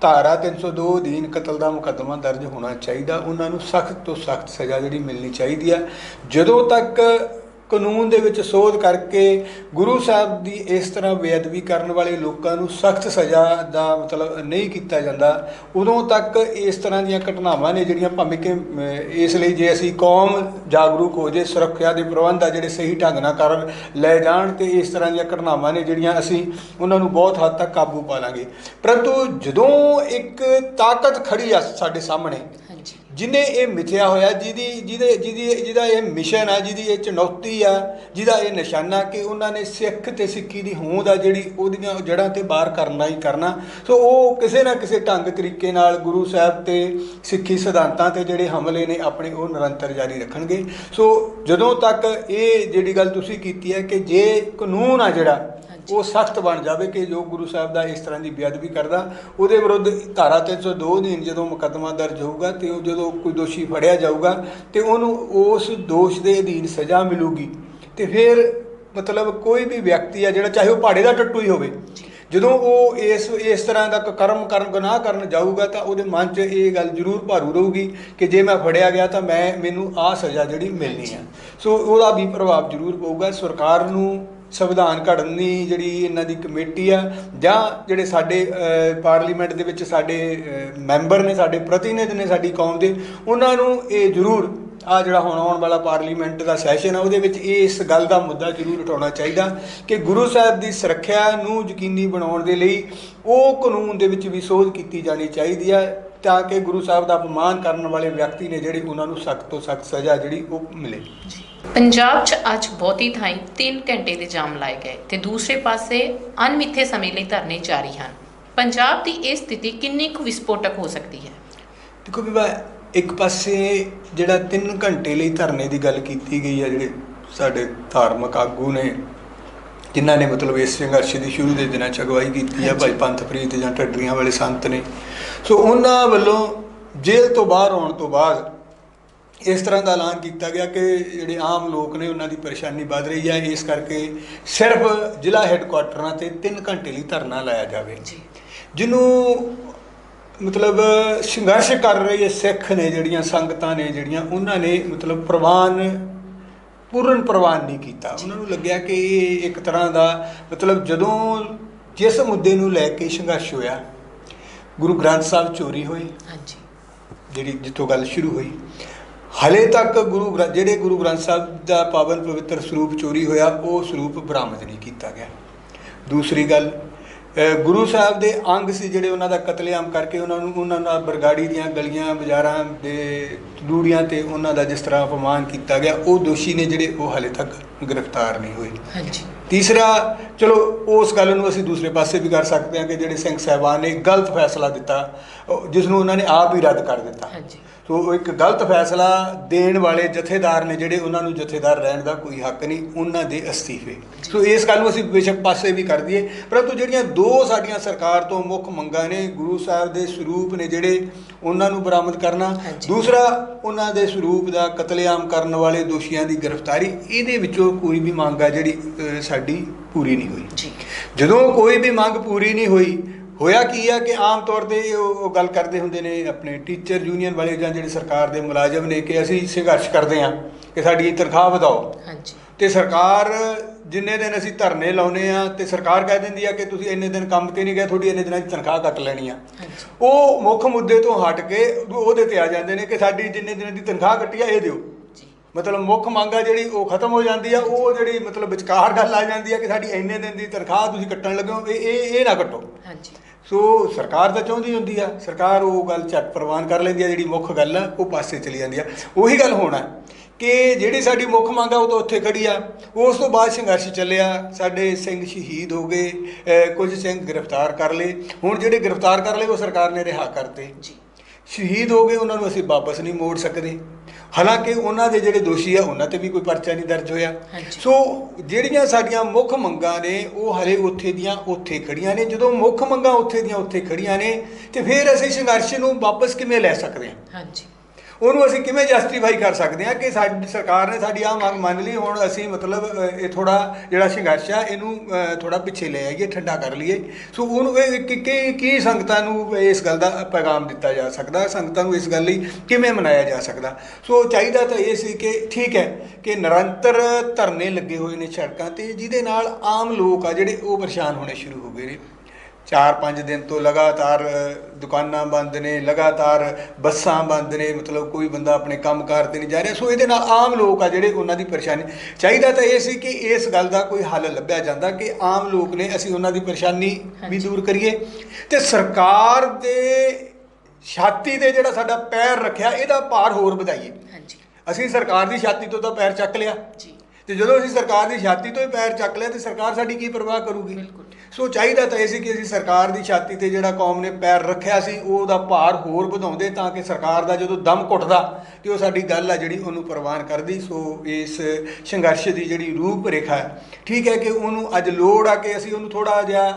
S2: ਧਾਰਾ 302 ਅਧੀਨ ਕਤਲ ਦਾ ਮੁਕੱਦਮਾ ਦਰਜ ਹੋਣਾ ਚਾਹੀਦਾ। ਉਹਨਾਂ ਨੂੰ ਸਖਤ ਤੋਂ ਸਖਤ ਸਜ਼ਾ ਜਿਹੜੀ ਮਿਲਣੀ ਚਾਹੀਦੀ ਆ। ਜਦੋਂ ਤੱਕ ਕਾਨੂੰਨ ਦੇ ਵਿੱਚ ਸੋਧ ਕਰਕੇ ਗੁਰੂ ਸਾਹਿਬ ਦੀ ਇਸ ਤਰ੍ਹਾਂ ਬੇਅਦਬੀ ਕਰਨ ਵਾਲੇ ਲੋਕਾਂ ਨੂੰ ਸਖਤ ਸਜ਼ਾ ਦਾ ਮਤਲਬ ਨਹੀਂ ਕੀਤਾ ਜਾਂਦਾ, ਉਦੋਂ ਤੱਕ ਇਸ ਤਰ੍ਹਾਂ ਦੀਆਂ ਘਟਨਾਵਾਂ ਨੇ ਜਿਹੜੀਆਂ ਭਾਵੇਂ ਕਿ ਇਸ ਲਈ ਜੇ ਅਸੀਂ ਕੌਮ ਜਾਗਰੂਕ ਹੋ ਜੇ, ਸੁਰੱਖਿਆ ਦੇ ਪ੍ਰਬੰਧ ਆ ਜਿਹੜੇ ਸਹੀ ਢੰਗ ਨਾਲ ਕਰਨ ਲੈ ਜਾਣ ਤੇ ਇਸ ਤਰ੍ਹਾਂ ਦੀਆਂ ਘਟਨਾਵਾਂ ਨੇ ਜਿਹੜੀਆਂ ਅਸੀਂ ਉਹਨਾਂ ਨੂੰ ਬਹੁਤ ਹੱਦ ਤੱਕ ਕਾਬੂ ਪਾ ਲਾਂਗੇ ਪਰੰਤੂ ਜਦੋਂ ਇੱਕ ਤਾਕਤ ਖੜੀ ਆ ਸਾਡੇ ਸਾਹਮਣੇ ਜਿਹਨੇ ਇਹ ਮਿਥਿਆ ਹੋਇਆ, ਜਿਹਦੀ, ਜਿਹਦੇ, ਜਿਹਦੀ, ਜਿਹਦਾ ਇਹ ਮਿਸ਼ਨ ਆ, ਜਿਹਦੀ ਇਹ ਚੁਣੌਤੀ ਆ, ਜਿਹਦਾ ਇਹ ਨਿਸ਼ਾਨਾ ਕਿ ਉਹਨਾਂ ਨੇ ਸਿੱਖ ਤੇ ਸਿੱਖੀ ਦੀ ਹੋਂਦ ਆ ਜਿਹੜੀ ਉਹਦੀਆਂ ਜੜ੍ਹਾਂ ਤੇ ਬਾਹਰ ਕਰਨਾ ਹੀ ਕਰਨਾ। ਸੋ ਉਹ ਕਿਸੇ ਨਾ ਕਿਸੇ ਢੰਗ ਤਰੀਕੇ ਨਾਲ ਗੁਰੂ ਸਾਹਿਬ ਤੇ ਸਿੱਖੀ ਸਿਧਾਂਤਾਂ ਤੇ ਜਿਹੜੇ ਹਮਲੇ ਨੇ ਆਪਣੇ ਉਹ ਨਿਰੰਤਰ ਜਾਰੀ ਰੱਖਣਗੇ। ਸੋ ਜਦੋਂ ਤੱਕ ਇਹ ਜਿਹੜੀ ਗੱਲ ਤੁਸੀਂ ਕੀਤੀ ਹੈ ਕਿ ਜੇ ਕਾਨੂੰਨ ਆ ਜਿਹੜਾ ਉਹ ਸਖਤ ਬਣ ਜਾਵੇ ਕਿ ਜੋ ਗੁਰੂ ਸਾਹਿਬ ਦਾ ਇਸ ਤਰ੍ਹਾਂ ਦੀ ਬੇਅਦਬੀ ਕਰਦਾ ਉਹਦੇ ਵਿਰੁੱਧ ਧਾਰਾ 302 ਅਧੀਨ ਜਦੋਂ ਮੁਕੱਦਮਾ ਦਰਜ ਹੋਊਗਾ ਤੇ ਉਹ ਜਦੋਂ ਕੋਈ ਦੋਸ਼ੀ ਫੜਿਆ ਜਾਊਗਾ ਤੇ ਉਹਨੂੰ ਉਸ ਦੋਸ਼ ਦੇ ਅਧੀਨ ਸਜ਼ਾ ਮਿਲੂਗੀ। ਤੇ ਫਿਰ ਮਤਲਬ ਕੋਈ ਵੀ ਵਿਅਕਤੀ ਆ ਜਿਹੜਾ ਚਾਹੇ ਉਹ ਪਹਾੜੇ ਦਾ ਟੱਟੂ ਹੀ ਹੋਵੇ ਜਦੋਂ ਉਹ ਇਸ ਇਸ ਤਰ੍ਹਾਂ ਦਾ ਕਰਮ ਕਰਨ ਗੁਨਾਹ ਕਰਨ ਜਾਊਗਾ ਤਾਂ ਉਹਦੇ ਮਨ 'ਚ ਇਹ ਗੱਲ ਜ਼ਰੂਰ ਭਾਰੂ ਰਹੂਗੀ ਕਿ ਜੇ ਮੈਂ ਫੜਿਆ ਗਿਆ ਤਾਂ ਮੈਂ ਮੈਨੂੰ ਆ ਸਜ਼ਾ ਜਿਹੜੀ ਮਿਲਣੀ ਆ। ਸੋ ਉਹਦਾ ਵੀ ਪ੍ਰਭਾਵ ਜ਼ਰੂਰ ਪਊਗਾ। ਸਰਕਾਰ ਨੂੰ ਸੰਵਿਧਾਨ ਘੜਨ ਦੀ ਜਿਹੜੀ ਇਹਨਾਂ ਦੀ ਕਮੇਟੀ ਆ, ਜਾਂ ਜਿਹੜੇ ਸਾਡੇ ਪਾਰਲੀਮੈਂਟ ਦੇ ਵਿੱਚ ਸਾਡੇ ਮੈਂਬਰ ਨੇ, ਸਾਡੇ ਪ੍ਰਤੀਨਿਧ ਨੇ ਸਾਡੀ ਕੌਮ ਦੇ, ਉਹਨਾਂ ਨੂੰ ਇਹ ਜ਼ਰੂਰ ਆ ਜਿਹੜਾ ਹੁਣ ਆਉਣ ਵਾਲਾ ਪਾਰਲੀਮੈਂਟ ਦਾ ਸੈਸ਼ਨ ਆ, ਉਹਦੇ ਵਿੱਚ ਇਹ ਇਸ ਗੱਲ ਦਾ ਮੁੱਦਾ ਜ਼ਰੂਰ ਉਠਾਉਣਾ ਚਾਹੀਦਾ ਕਿ ਗੁਰੂ ਸਾਹਿਬ ਦੀ ਸੁਰੱਖਿਆ ਨੂੰ ਯਕੀਨੀ ਬਣਾਉਣ ਦੇ ਲਈ ਉਹ ਕਾਨੂੰਨ ਦੇ ਵਿੱਚ ਵੀ ਸੋਧ ਕੀਤੀ ਜਾਣੀ ਚਾਹੀਦੀ ਆ, ਤਾਂ ਕਿ ਗੁਰੂ ਸਾਹਿਬ ਦਾ ਅਪਮਾਨ ਕਰਨ ਵਾਲੇ ਵਿਅਕਤੀ ਨੇ ਜਿਹੜੇ ਉਹਨਾਂ ਨੂੰ ਸਖਤ ਤੋਂ ਸਖਤ ਸਜ਼ਾ ਜਿਹੜੀ ਉਹ ਮਿਲੇ।
S1: ਪੰਜਾਬ 'ਚ ਅੱਜ ਬਹੁਤੀ ਥਾਈਂ 3 ਘੰਟੇ ਦੇ ਜਾਮ ਲਾਏ ਗਏ ਤੇ ਦੂਸਰੇ ਪਾਸੇ ਅਣਮਿੱਥੇ ਸਮੇਂ ਲਈ ਧਰਨੇ ਜਾਰੀ ਹਨ। ਪੰਜਾਬ ਦੀ ਇਹ ਸਥਿਤੀ ਕਿੰਨੀ ਕੁ ਵਿਸਫੋਟਕ ਹੋ ਸਕਦੀ ਹੈ?
S2: ਦੇਖੋ ਵੀ ਬਾ ਇੱਕ ਪਾਸੇ ਜਿਹੜਾ 3 ਘੰਟੇ ਲਈ ਧਰਨੇ ਦੀ ਗੱਲ ਕੀਤੀ ਗਈ ਹੈ ਜਿਹੜੇ ਸਾਡੇ ਧਾਰਮਿਕ ਆਗੂ ਨੇ ਜਿਨ੍ਹਾਂ ਨੇ ਮਤਲਬ ਇਸ ਸੰਘਰਸ਼ ਦੀ ਸ਼ੁਰੂ ਦੇ ਦਿਨਾਂ ਚ ਅਗਵਾਈ ਕੀਤੀ ਹੈ। ਭਾਈ ਪੰਥ ਪ੍ਰੀਤ ਜਾਂ ਢੱਡਰੀਆਂ ਵਾਲੇ ਸੰਤ ਨੇ। ਸੋ ਉਹਨਾਂ ਵੱਲੋਂ ਜੇਲ੍ਹ ਤੋਂ ਬਾਹਰ ਆਉਣ ਤੋਂ ਬਾਅਦ ਇਸ ਤਰ੍ਹਾਂ ਦਾ ਐਲਾਨ ਕੀਤਾ ਗਿਆ ਕਿ ਜਿਹੜੇ ਆਮ ਲੋਕ ਨੇ ਉਹਨਾਂ ਦੀ ਪਰੇਸ਼ਾਨੀ ਵੱਧ ਰਹੀ ਹੈ। ਇਸ ਕਰਕੇ ਸਿਰਫ ਜ਼ਿਲ੍ਹਾ ਹੈੱਡਕੁਆਟਰਾਂ ਤੇ 3 ਘੰਟੇ ਲਈ ਧਰਨਾ ਲਾਇਆ ਜਾਵੇ।
S1: ਜੀ।
S2: ਜਿਹਨੂੰ ਮਤਲਬ ਸੰਘਰਸ਼ ਕਰ ਰਹੇ ਸਿੱਖ ਨੇ ਜਿਹੜੀਆਂ ਸੰਗਤਾਂ ਨੇ ਜਿਹੜੀਆਂ ਉਹਨਾਂ ਨੇ ਮਤਲਬ ਪ੍ਰਵਾਨ ਪੂਰਨ ਪ੍ਰਵਾਨ ਨਹੀਂ ਕੀਤਾ। ਉਹਨਾਂ ਨੂੰ ਲੱਗਿਆ ਕਿ ਇਹ ਇੱਕ ਤਰ੍ਹਾਂ ਦਾ ਮਤਲਬ ਜਦੋਂ ਜਿਸ ਮੁੱਦੇ ਨੂੰ ਲੈ ਕੇ ਸੰਘਰਸ਼ ਹੋਇਆ ਗੁਰੂ ਗ੍ਰੰਥ ਸਾਹਿਬ ਚੋਰੀ ਹੋਏ।
S1: ਹਾਂਜੀ।
S2: ਜਿਹੜੀ ਜਿੱਥੋਂ ਗੱਲ ਸ਼ੁਰੂ ਹੋਈ ਹਲੇ ਤੱਕ ਗੁਰੂ ਗ੍ਰੰਥ ਜਿਹੜੇ ਗੁਰੂ ਗ੍ਰੰਥ ਸਾਹਿਬ ਦਾ ਪਾਵਨ ਪਵਿੱਤਰ ਸਰੂਪ ਚੋਰੀ ਹੋਇਆ ਉਹ ਸਰੂਪ ਬਰਾਮਦ ਨਹੀਂ ਕੀਤਾ ਗਿਆ। ਦੂਸਰੀ ਗੱਲ ਗੁਰੂ ਸਾਹਿਬ ਦੇ ਅੰਗ ਸੀ ਜਿਹੜੇ ਉਹਨਾਂ ਦਾ ਕਤਲੇਆਮ ਕਰਕੇ ਉਹਨਾਂ ਨੂੰ ਉਹਨਾਂ ਨਾਲ ਬਰਗਾੜੀ ਦੀਆਂ ਗਲੀਆਂ ਬਾਜ਼ਾਰਾਂ ਦੇ ਰੂੜੀਆਂ ਤੇ ਉਹਨਾਂ ਦਾ ਜਿਸ ਤਰ੍ਹਾਂ ਅਪਮਾਨ ਕੀਤਾ ਗਿਆ ਉਹ ਦੋਸ਼ੀ ਨੇ ਜਿਹੜੇ ਉਹ ਹਾਲੇ ਤੱਕ ਗ੍ਰਿਫਤਾਰ ਨਹੀਂ ਹੋਏ।
S1: ਹਾਂਜੀ।
S2: ਤੀਸਰਾ ਚਲੋ ਉਸ ਗੱਲ ਨੂੰ ਅਸੀਂ ਦੂਸਰੇ ਪਾਸੇ ਵੀ ਕਰ ਸਕਦੇ ਹਾਂ ਕਿ ਜਿਹੜੇ ਸਿੰਘ ਸਾਹਿਬਾਨ ਨੇ ਗਲਤ ਫੈਸਲਾ ਦਿੱਤਾ ਜਿਸ ਨੂੰ ਉਹਨਾਂ ਨੇ ਆਪ ਹੀ ਰੱਦ ਕਰ ਦਿੱਤਾ।
S1: ਹਾਂਜੀ।
S2: ਸੋ ਇੱਕ ਗਲਤ ਫੈਸਲਾ ਦੇਣ ਵਾਲੇ ਜਥੇਦਾਰ ਨੇ ਜਿਹੜੇ ਉਹਨਾਂ ਨੂੰ ਜਥੇਦਾਰ ਰਹਿਣ ਦਾ ਕੋਈ ਹੱਕ ਨਹੀਂ ਉਹਨਾਂ ਦੇ ਅਸਤੀਫੇ। ਸੋ ਇਸ ਗੱਲ ਨੂੰ ਅਸੀਂ ਬੇਸ਼ੱਕ ਪਾਸੇ ਵੀ ਕਰ ਦਈਏ। ਪਰੰਤੂ ਜਿਹੜੀਆਂ ਦੋ ਸਾਡੀਆਂ ਸਰਕਾਰ ਤੋਂ ਮੁੱਖ ਮੰਗਾਂ ਨੇ ਗੁਰੂ ਸਾਹਿਬ ਦੇ ਸਰੂਪ ਨੇ ਜਿਹੜੇ ਉਹਨਾਂ ਨੂੰ ਬਰਾਮਦ ਕਰਨਾ। ਦੂਸਰਾ ਉਹਨਾਂ ਦੇ ਸਰੂਪ ਦਾ ਕਤਲੇਆਮ ਕਰਨ ਵਾਲੇ ਦੋਸ਼ੀਆਂ ਦੀ ਗ੍ਰਿਫਤਾਰੀ। ਇਹਦੇ ਵਿੱਚੋਂ ਕੋਈ ਵੀ ਮੰਗ ਆ ਜਿਹੜੀ ਸਾਡੀ ਪੂਰੀ ਨਹੀਂ ਹੋਈ। ਜਦੋਂ ਕੋਈ ਵੀ ਮੰਗ ਪੂਰੀ ਨਹੀਂ ਹੋਈ ਹੋਇਆ ਕੀ ਆ ਕਿ ਆਮ ਤੌਰ ਤੇ ਉਹ ਗੱਲ ਕਰਦੇ ਹੁੰਦੇ ਨੇ ਆਪਣੇ ਟੀਚਰ ਯੂਨੀਅਨ ਵਾਲੇ ਜਾਂ ਜਿਹੜੇ ਸਰਕਾਰ ਦੇ ਮੁਲਾਜ਼ਮ ਨੇ ਕਿ ਅਸੀਂ ਸੰਘਰਸ਼ ਕਰਦੇ ਹਾਂ ਕਿ ਸਾਡੀ ਤਨਖਾਹ ਵਧਾਓ।
S1: ਹਾਂਜੀ।
S2: ਤੇ ਸਰਕਾਰ ਜਿੰਨੇ ਦਿਨ ਅਸੀਂ ਧਰਨੇ ਲਾਉਨੇ ਆ ਤੇ ਸਰਕਾਰ ਕਹਿ ਦਿੰਦੀ ਆ ਕਿ ਤੁਸੀਂ ਇੰਨੇ ਦਿਨ ਕੰਮ ਤੇ ਨਹੀਂ ਗਏ ਤੁਹਾਡੀ ਇੰਨੇ ਦਿਨਾਂ ਦੀ ਤਨਖਾਹ ਕੱਟ ਲੈਣੀ ਆ। ਉਹ ਮੁੱਖ ਮੁੱਦੇ ਤੋਂ ਹਟ ਕੇ ਉਹਦੇ ਤੇ ਆ ਜਾਂਦੇ ਨੇ ਕਿ ਸਾਡੀ ਜਿੰਨੇ ਦਿਨਾਂ ਦੀ ਤਨਖਾਹ ਕੱਟੀ ਆ ਇਹ ਦਿਓ। ਮਤਲਬ ਮੁੱਖ ਮੰਗ ਆ ਜਿਹੜੀ ਉਹ ਖਤਮ ਹੋ ਜਾਂਦੀ ਆ ਉਹ ਜਿਹੜੀ ਮਤਲਬ ਵਿਚਕਾਰ ਗੱਲ ਆ ਜਾਂਦੀ ਆ ਕਿ ਸਾਡੀ ਇੰਨੇ ਦਿਨ ਦੀ ਤਨਖਾਹ ਤੁਸੀਂ ਕੱਟਣ ਲੱਗੇ ਹੋ ਇਹ ਇਹ ਨਾ ਕੱਟੋ।
S1: ਹਾਂਜੀ।
S2: ਸੋ ਸਰਕਾਰ ਤਾਂ ਚਾਹੁੰਦੀ ਹੁੰਦੀ ਆ, ਸਰਕਾਰ ਉਹ ਗੱਲ ਝੱਟ ਪ੍ਰਵਾਨ ਕਰ ਲੈਂਦੀ ਆ, ਜਿਹੜੀ ਮੁੱਖ ਗੱਲ ਆ, ਉਹ ਪਾਸੇ ਚਲੀ ਜਾਂਦੀ ਆ। ਉਹੀ ਗੱਲ ਹੋਣਾ ਕਿ ਜਿਹੜੀ ਸਾਡੀ ਮੁੱਖ ਮੰਗ ਆ, ਉਹ ਤਾਂ ਉੱਥੇ ਖੜੀ ਆ। ਉਸ ਤੋਂ ਬਾਅਦ ਸੰਘਰਸ਼ ਚੱਲਿਆ, ਸਾਡੇ ਸਿੰਘ ਸ਼ਹੀਦ ਹੋ ਗਏ ਕੁਝ ਸਿੰਘ ਗ੍ਰਿਫਤਾਰ ਕਰ ਲਏ। ਹੁਣ ਜਿਹੜੇ ਗ੍ਰਿਫਤਾਰ ਕਰ ਲਏ, ਉਹ ਸਰਕਾਰ ਨੇ ਰਿਹਾ ਕਰਤੇ।
S1: ਜੀ।
S2: ਸ਼ਹੀਦ ਹੋ ਗਏ ਉਹਨਾਂ ਨੂੰ ਅਸੀਂ ਵਾਪਸ ਨਹੀਂ ਮੋੜ ਸਕਦੇ। ਹਾਲਾਂਕਿ ਉਹਨਾਂ ਦੇ ਜਿਹੜੇ ਦੋਸ਼ੀ ਆ ਉਹਨਾਂ ਤੇ ਵੀ ਕੋਈ ਪਰਚਾ ਨਹੀਂ ਦਰਜ ਹੋਇਆ। ਸੋ ਜਿਹੜੀਆਂ ਸਾਡੀਆਂ ਮੁੱਖ ਮੰਗਾਂ ਨੇ ਉਹ ਹਲੇ ਉੱਥੇ ਦੀਆਂ ਉੱਥੇ ਖੜੀਆਂ ਨੇ। ਜਦੋਂ ਮੁੱਖ ਮੰਗਾਂ ਉੱਥੇ ਦੀਆਂ ਉੱਥੇ ਖੜੀਆਂ ਨੇ ਤੇ ਫਿਰ ਅਸੀਂ ਸੰਘਰਸ਼ ਨੂੰ ਵਾਪਸ ਕਿਵੇਂ ਲੈ ਸਕਦੇ ਹਾਂ?
S1: ਹਾਂਜੀ।
S2: ਉਹਨੂੰ ਅਸੀਂ ਕਿਵੇਂ ਜਸਟੀਫਾਈ ਕਰ ਸਕਦੇ ਹਾਂ ਕਿ ਸਾਡੀ ਸਰਕਾਰ ਨੇ ਸਾਡੀ ਆਹ ਮੰਗ ਮੰਨ ਲਈ ਹੁਣ ਅਸੀਂ ਮਤਲਬ ਇਹ ਥੋੜਾ ਜਿਹੜਾ ਸੰਘਰਸ਼ ਆ ਇਹਨੂੰ ਅ, ਥੋੜਾ ਪਿੱਛੇ ਲੈ ਆਈਏ ਠੰਡਾ ਕਰ ਲਈਏ। ਸੋ ਉਹਨੂੰ ਇਹ ਕਿ- ਕਿ ਕੀ ਸੰਗਤਾਂ ਨੂੰ ਇਸ ਗੱਲ ਦਾ ਪੈਗਾਮ ਦਿੱਤਾ ਜਾ ਸਕਦਾ? ਸੰਗਤਾਂ ਨੂੰ ਇਸ ਗੱਲ ਲਈ ਕਿਵੇਂ ਮਨਾਇਆ ਜਾ ਸਕਦਾ? ਸੋ ਚਾਹੀਦਾ ਤਾਂ ਇਹ ਸੀ ਕਿ ਠੀਕ ਹੈ ਕਿ ਨਿਰੰਤਰ ਧਰਨੇ ਲੱਗੇ ਹੋਏ ਨੇ ਸੜਕਾਂ ਤੇ ਜਿਹਦੇ ਨਾਲ ਆਮ ਲੋਕ ਆ ਜਿਹੜੇ ਉਹ ਪਰੇਸ਼ਾਨ ਹੋਣੇ ਸ਼ੁਰੂ ਹੋ ਗਏ ਨੇ। ਚਾਰ ਪੰਜ ਦਿਨ ਤੋਂ ਲਗਾਤਾਰ ਦੁਕਾਨਾਂ ਬੰਦ ਨੇ ਲਗਾਤਾਰ ਬੱਸਾਂ ਬੰਦ ਨੇ ਮਤਲਬ ਕੋਈ ਬੰਦਾ ਆਪਣੇ ਕੰਮਕਾਰ ਤੇ ਨਹੀਂ ਜਾ ਰਿਹਾ। ਸੋ ਇਹਦੇ ਨਾਲ ਆਮ ਲੋਕ ਆ ਜਿਹੜੇ ਉਹਨਾਂ ਦੀ ਪਰੇਸ਼ਾਨੀ। ਚਾਹੀਦਾ ਤਾਂ ਇਹ ਸੀ ਕਿ ਇਸ ਗੱਲ ਦਾ ਕੋਈ ਹੱਲ ਲੱਭਿਆ ਜਾਂਦਾ ਕਿ ਆਮ ਲੋਕ ਨੇ ਅਸੀਂ ਉਹਨਾਂ ਦੀ ਪਰੇਸ਼ਾਨੀ ਵੀ। ਦੂਰ ਕਰੀਏ। ਤੇ ਸਰਕਾਰ ਦੇ ਛਾਤੀ ਤੇ ਜਿਹੜਾ ਸਾਡਾ ਪੈਰ ਰੱਖਿਆ ਇਹਦਾ ਭਾਰ ਹੋਰ ਵਧਾਈਏ।
S1: ਹਾਂਜੀ।
S2: ਅਸੀਂ ਸਰਕਾਰ ਦੀ ਛਾਤੀ ਤੋਂ ਤਾਂ ਪੈਰ ਚੱਕ ਲਿਆ।
S1: ਜੀ।
S2: ਤੇ ਜਦੋਂ ਅਸੀਂ ਸਰਕਾਰ ਦੀ ਛਾਤੀ ਤੋਂ ਹੀ ਪੈਰ ਚੱਕ ਲਿਆ ਤੇ ਸਰਕਾਰ ਸਾਡੀ ਕੀ ਪਰਵਾਹ ਕਰੂਗੀ? ਸੋ ਚਾਹੀਦਾ ਤਾਂ ਇਹ ਸੀ ਕਿ ਅਸੀਂ ਸਰਕਾਰ ਦੀ ਛਾਤੀ ਤੇ ਜਿਹੜਾ ਕੌਮ ਨੇ ਪੈਰ ਰੱਖਿਆ ਸੀ ਉਹਦਾ ਭਾਰ ਹੋਰ ਵਧਾਉਂਦੇ ਤਾਂ ਕਿ ਸਰਕਾਰ ਦਾ ਜਦੋਂ ਦਮ ਘੁੱਟਦਾ ਤੇ ਉਹ ਸਾਡੀ ਗੱਲ ਆ ਜਿਹੜੀ ਉਹਨੂੰ ਪ੍ਰਵਾਨ ਕਰਦੀ। ਸੋ ਇਸ ਸੰਘਰਸ਼ ਦੀ ਜਿਹੜੀ ਰੂਪ ਰੇਖਾ ਹੈ ਠੀਕ ਹੈ ਕਿ ਉਹਨੂੰ ਅੱਜ ਲੋੜ ਆ ਕਿ ਅਸੀਂ ਉਹਨੂੰ ਥੋੜਾ ਜਿਹਾ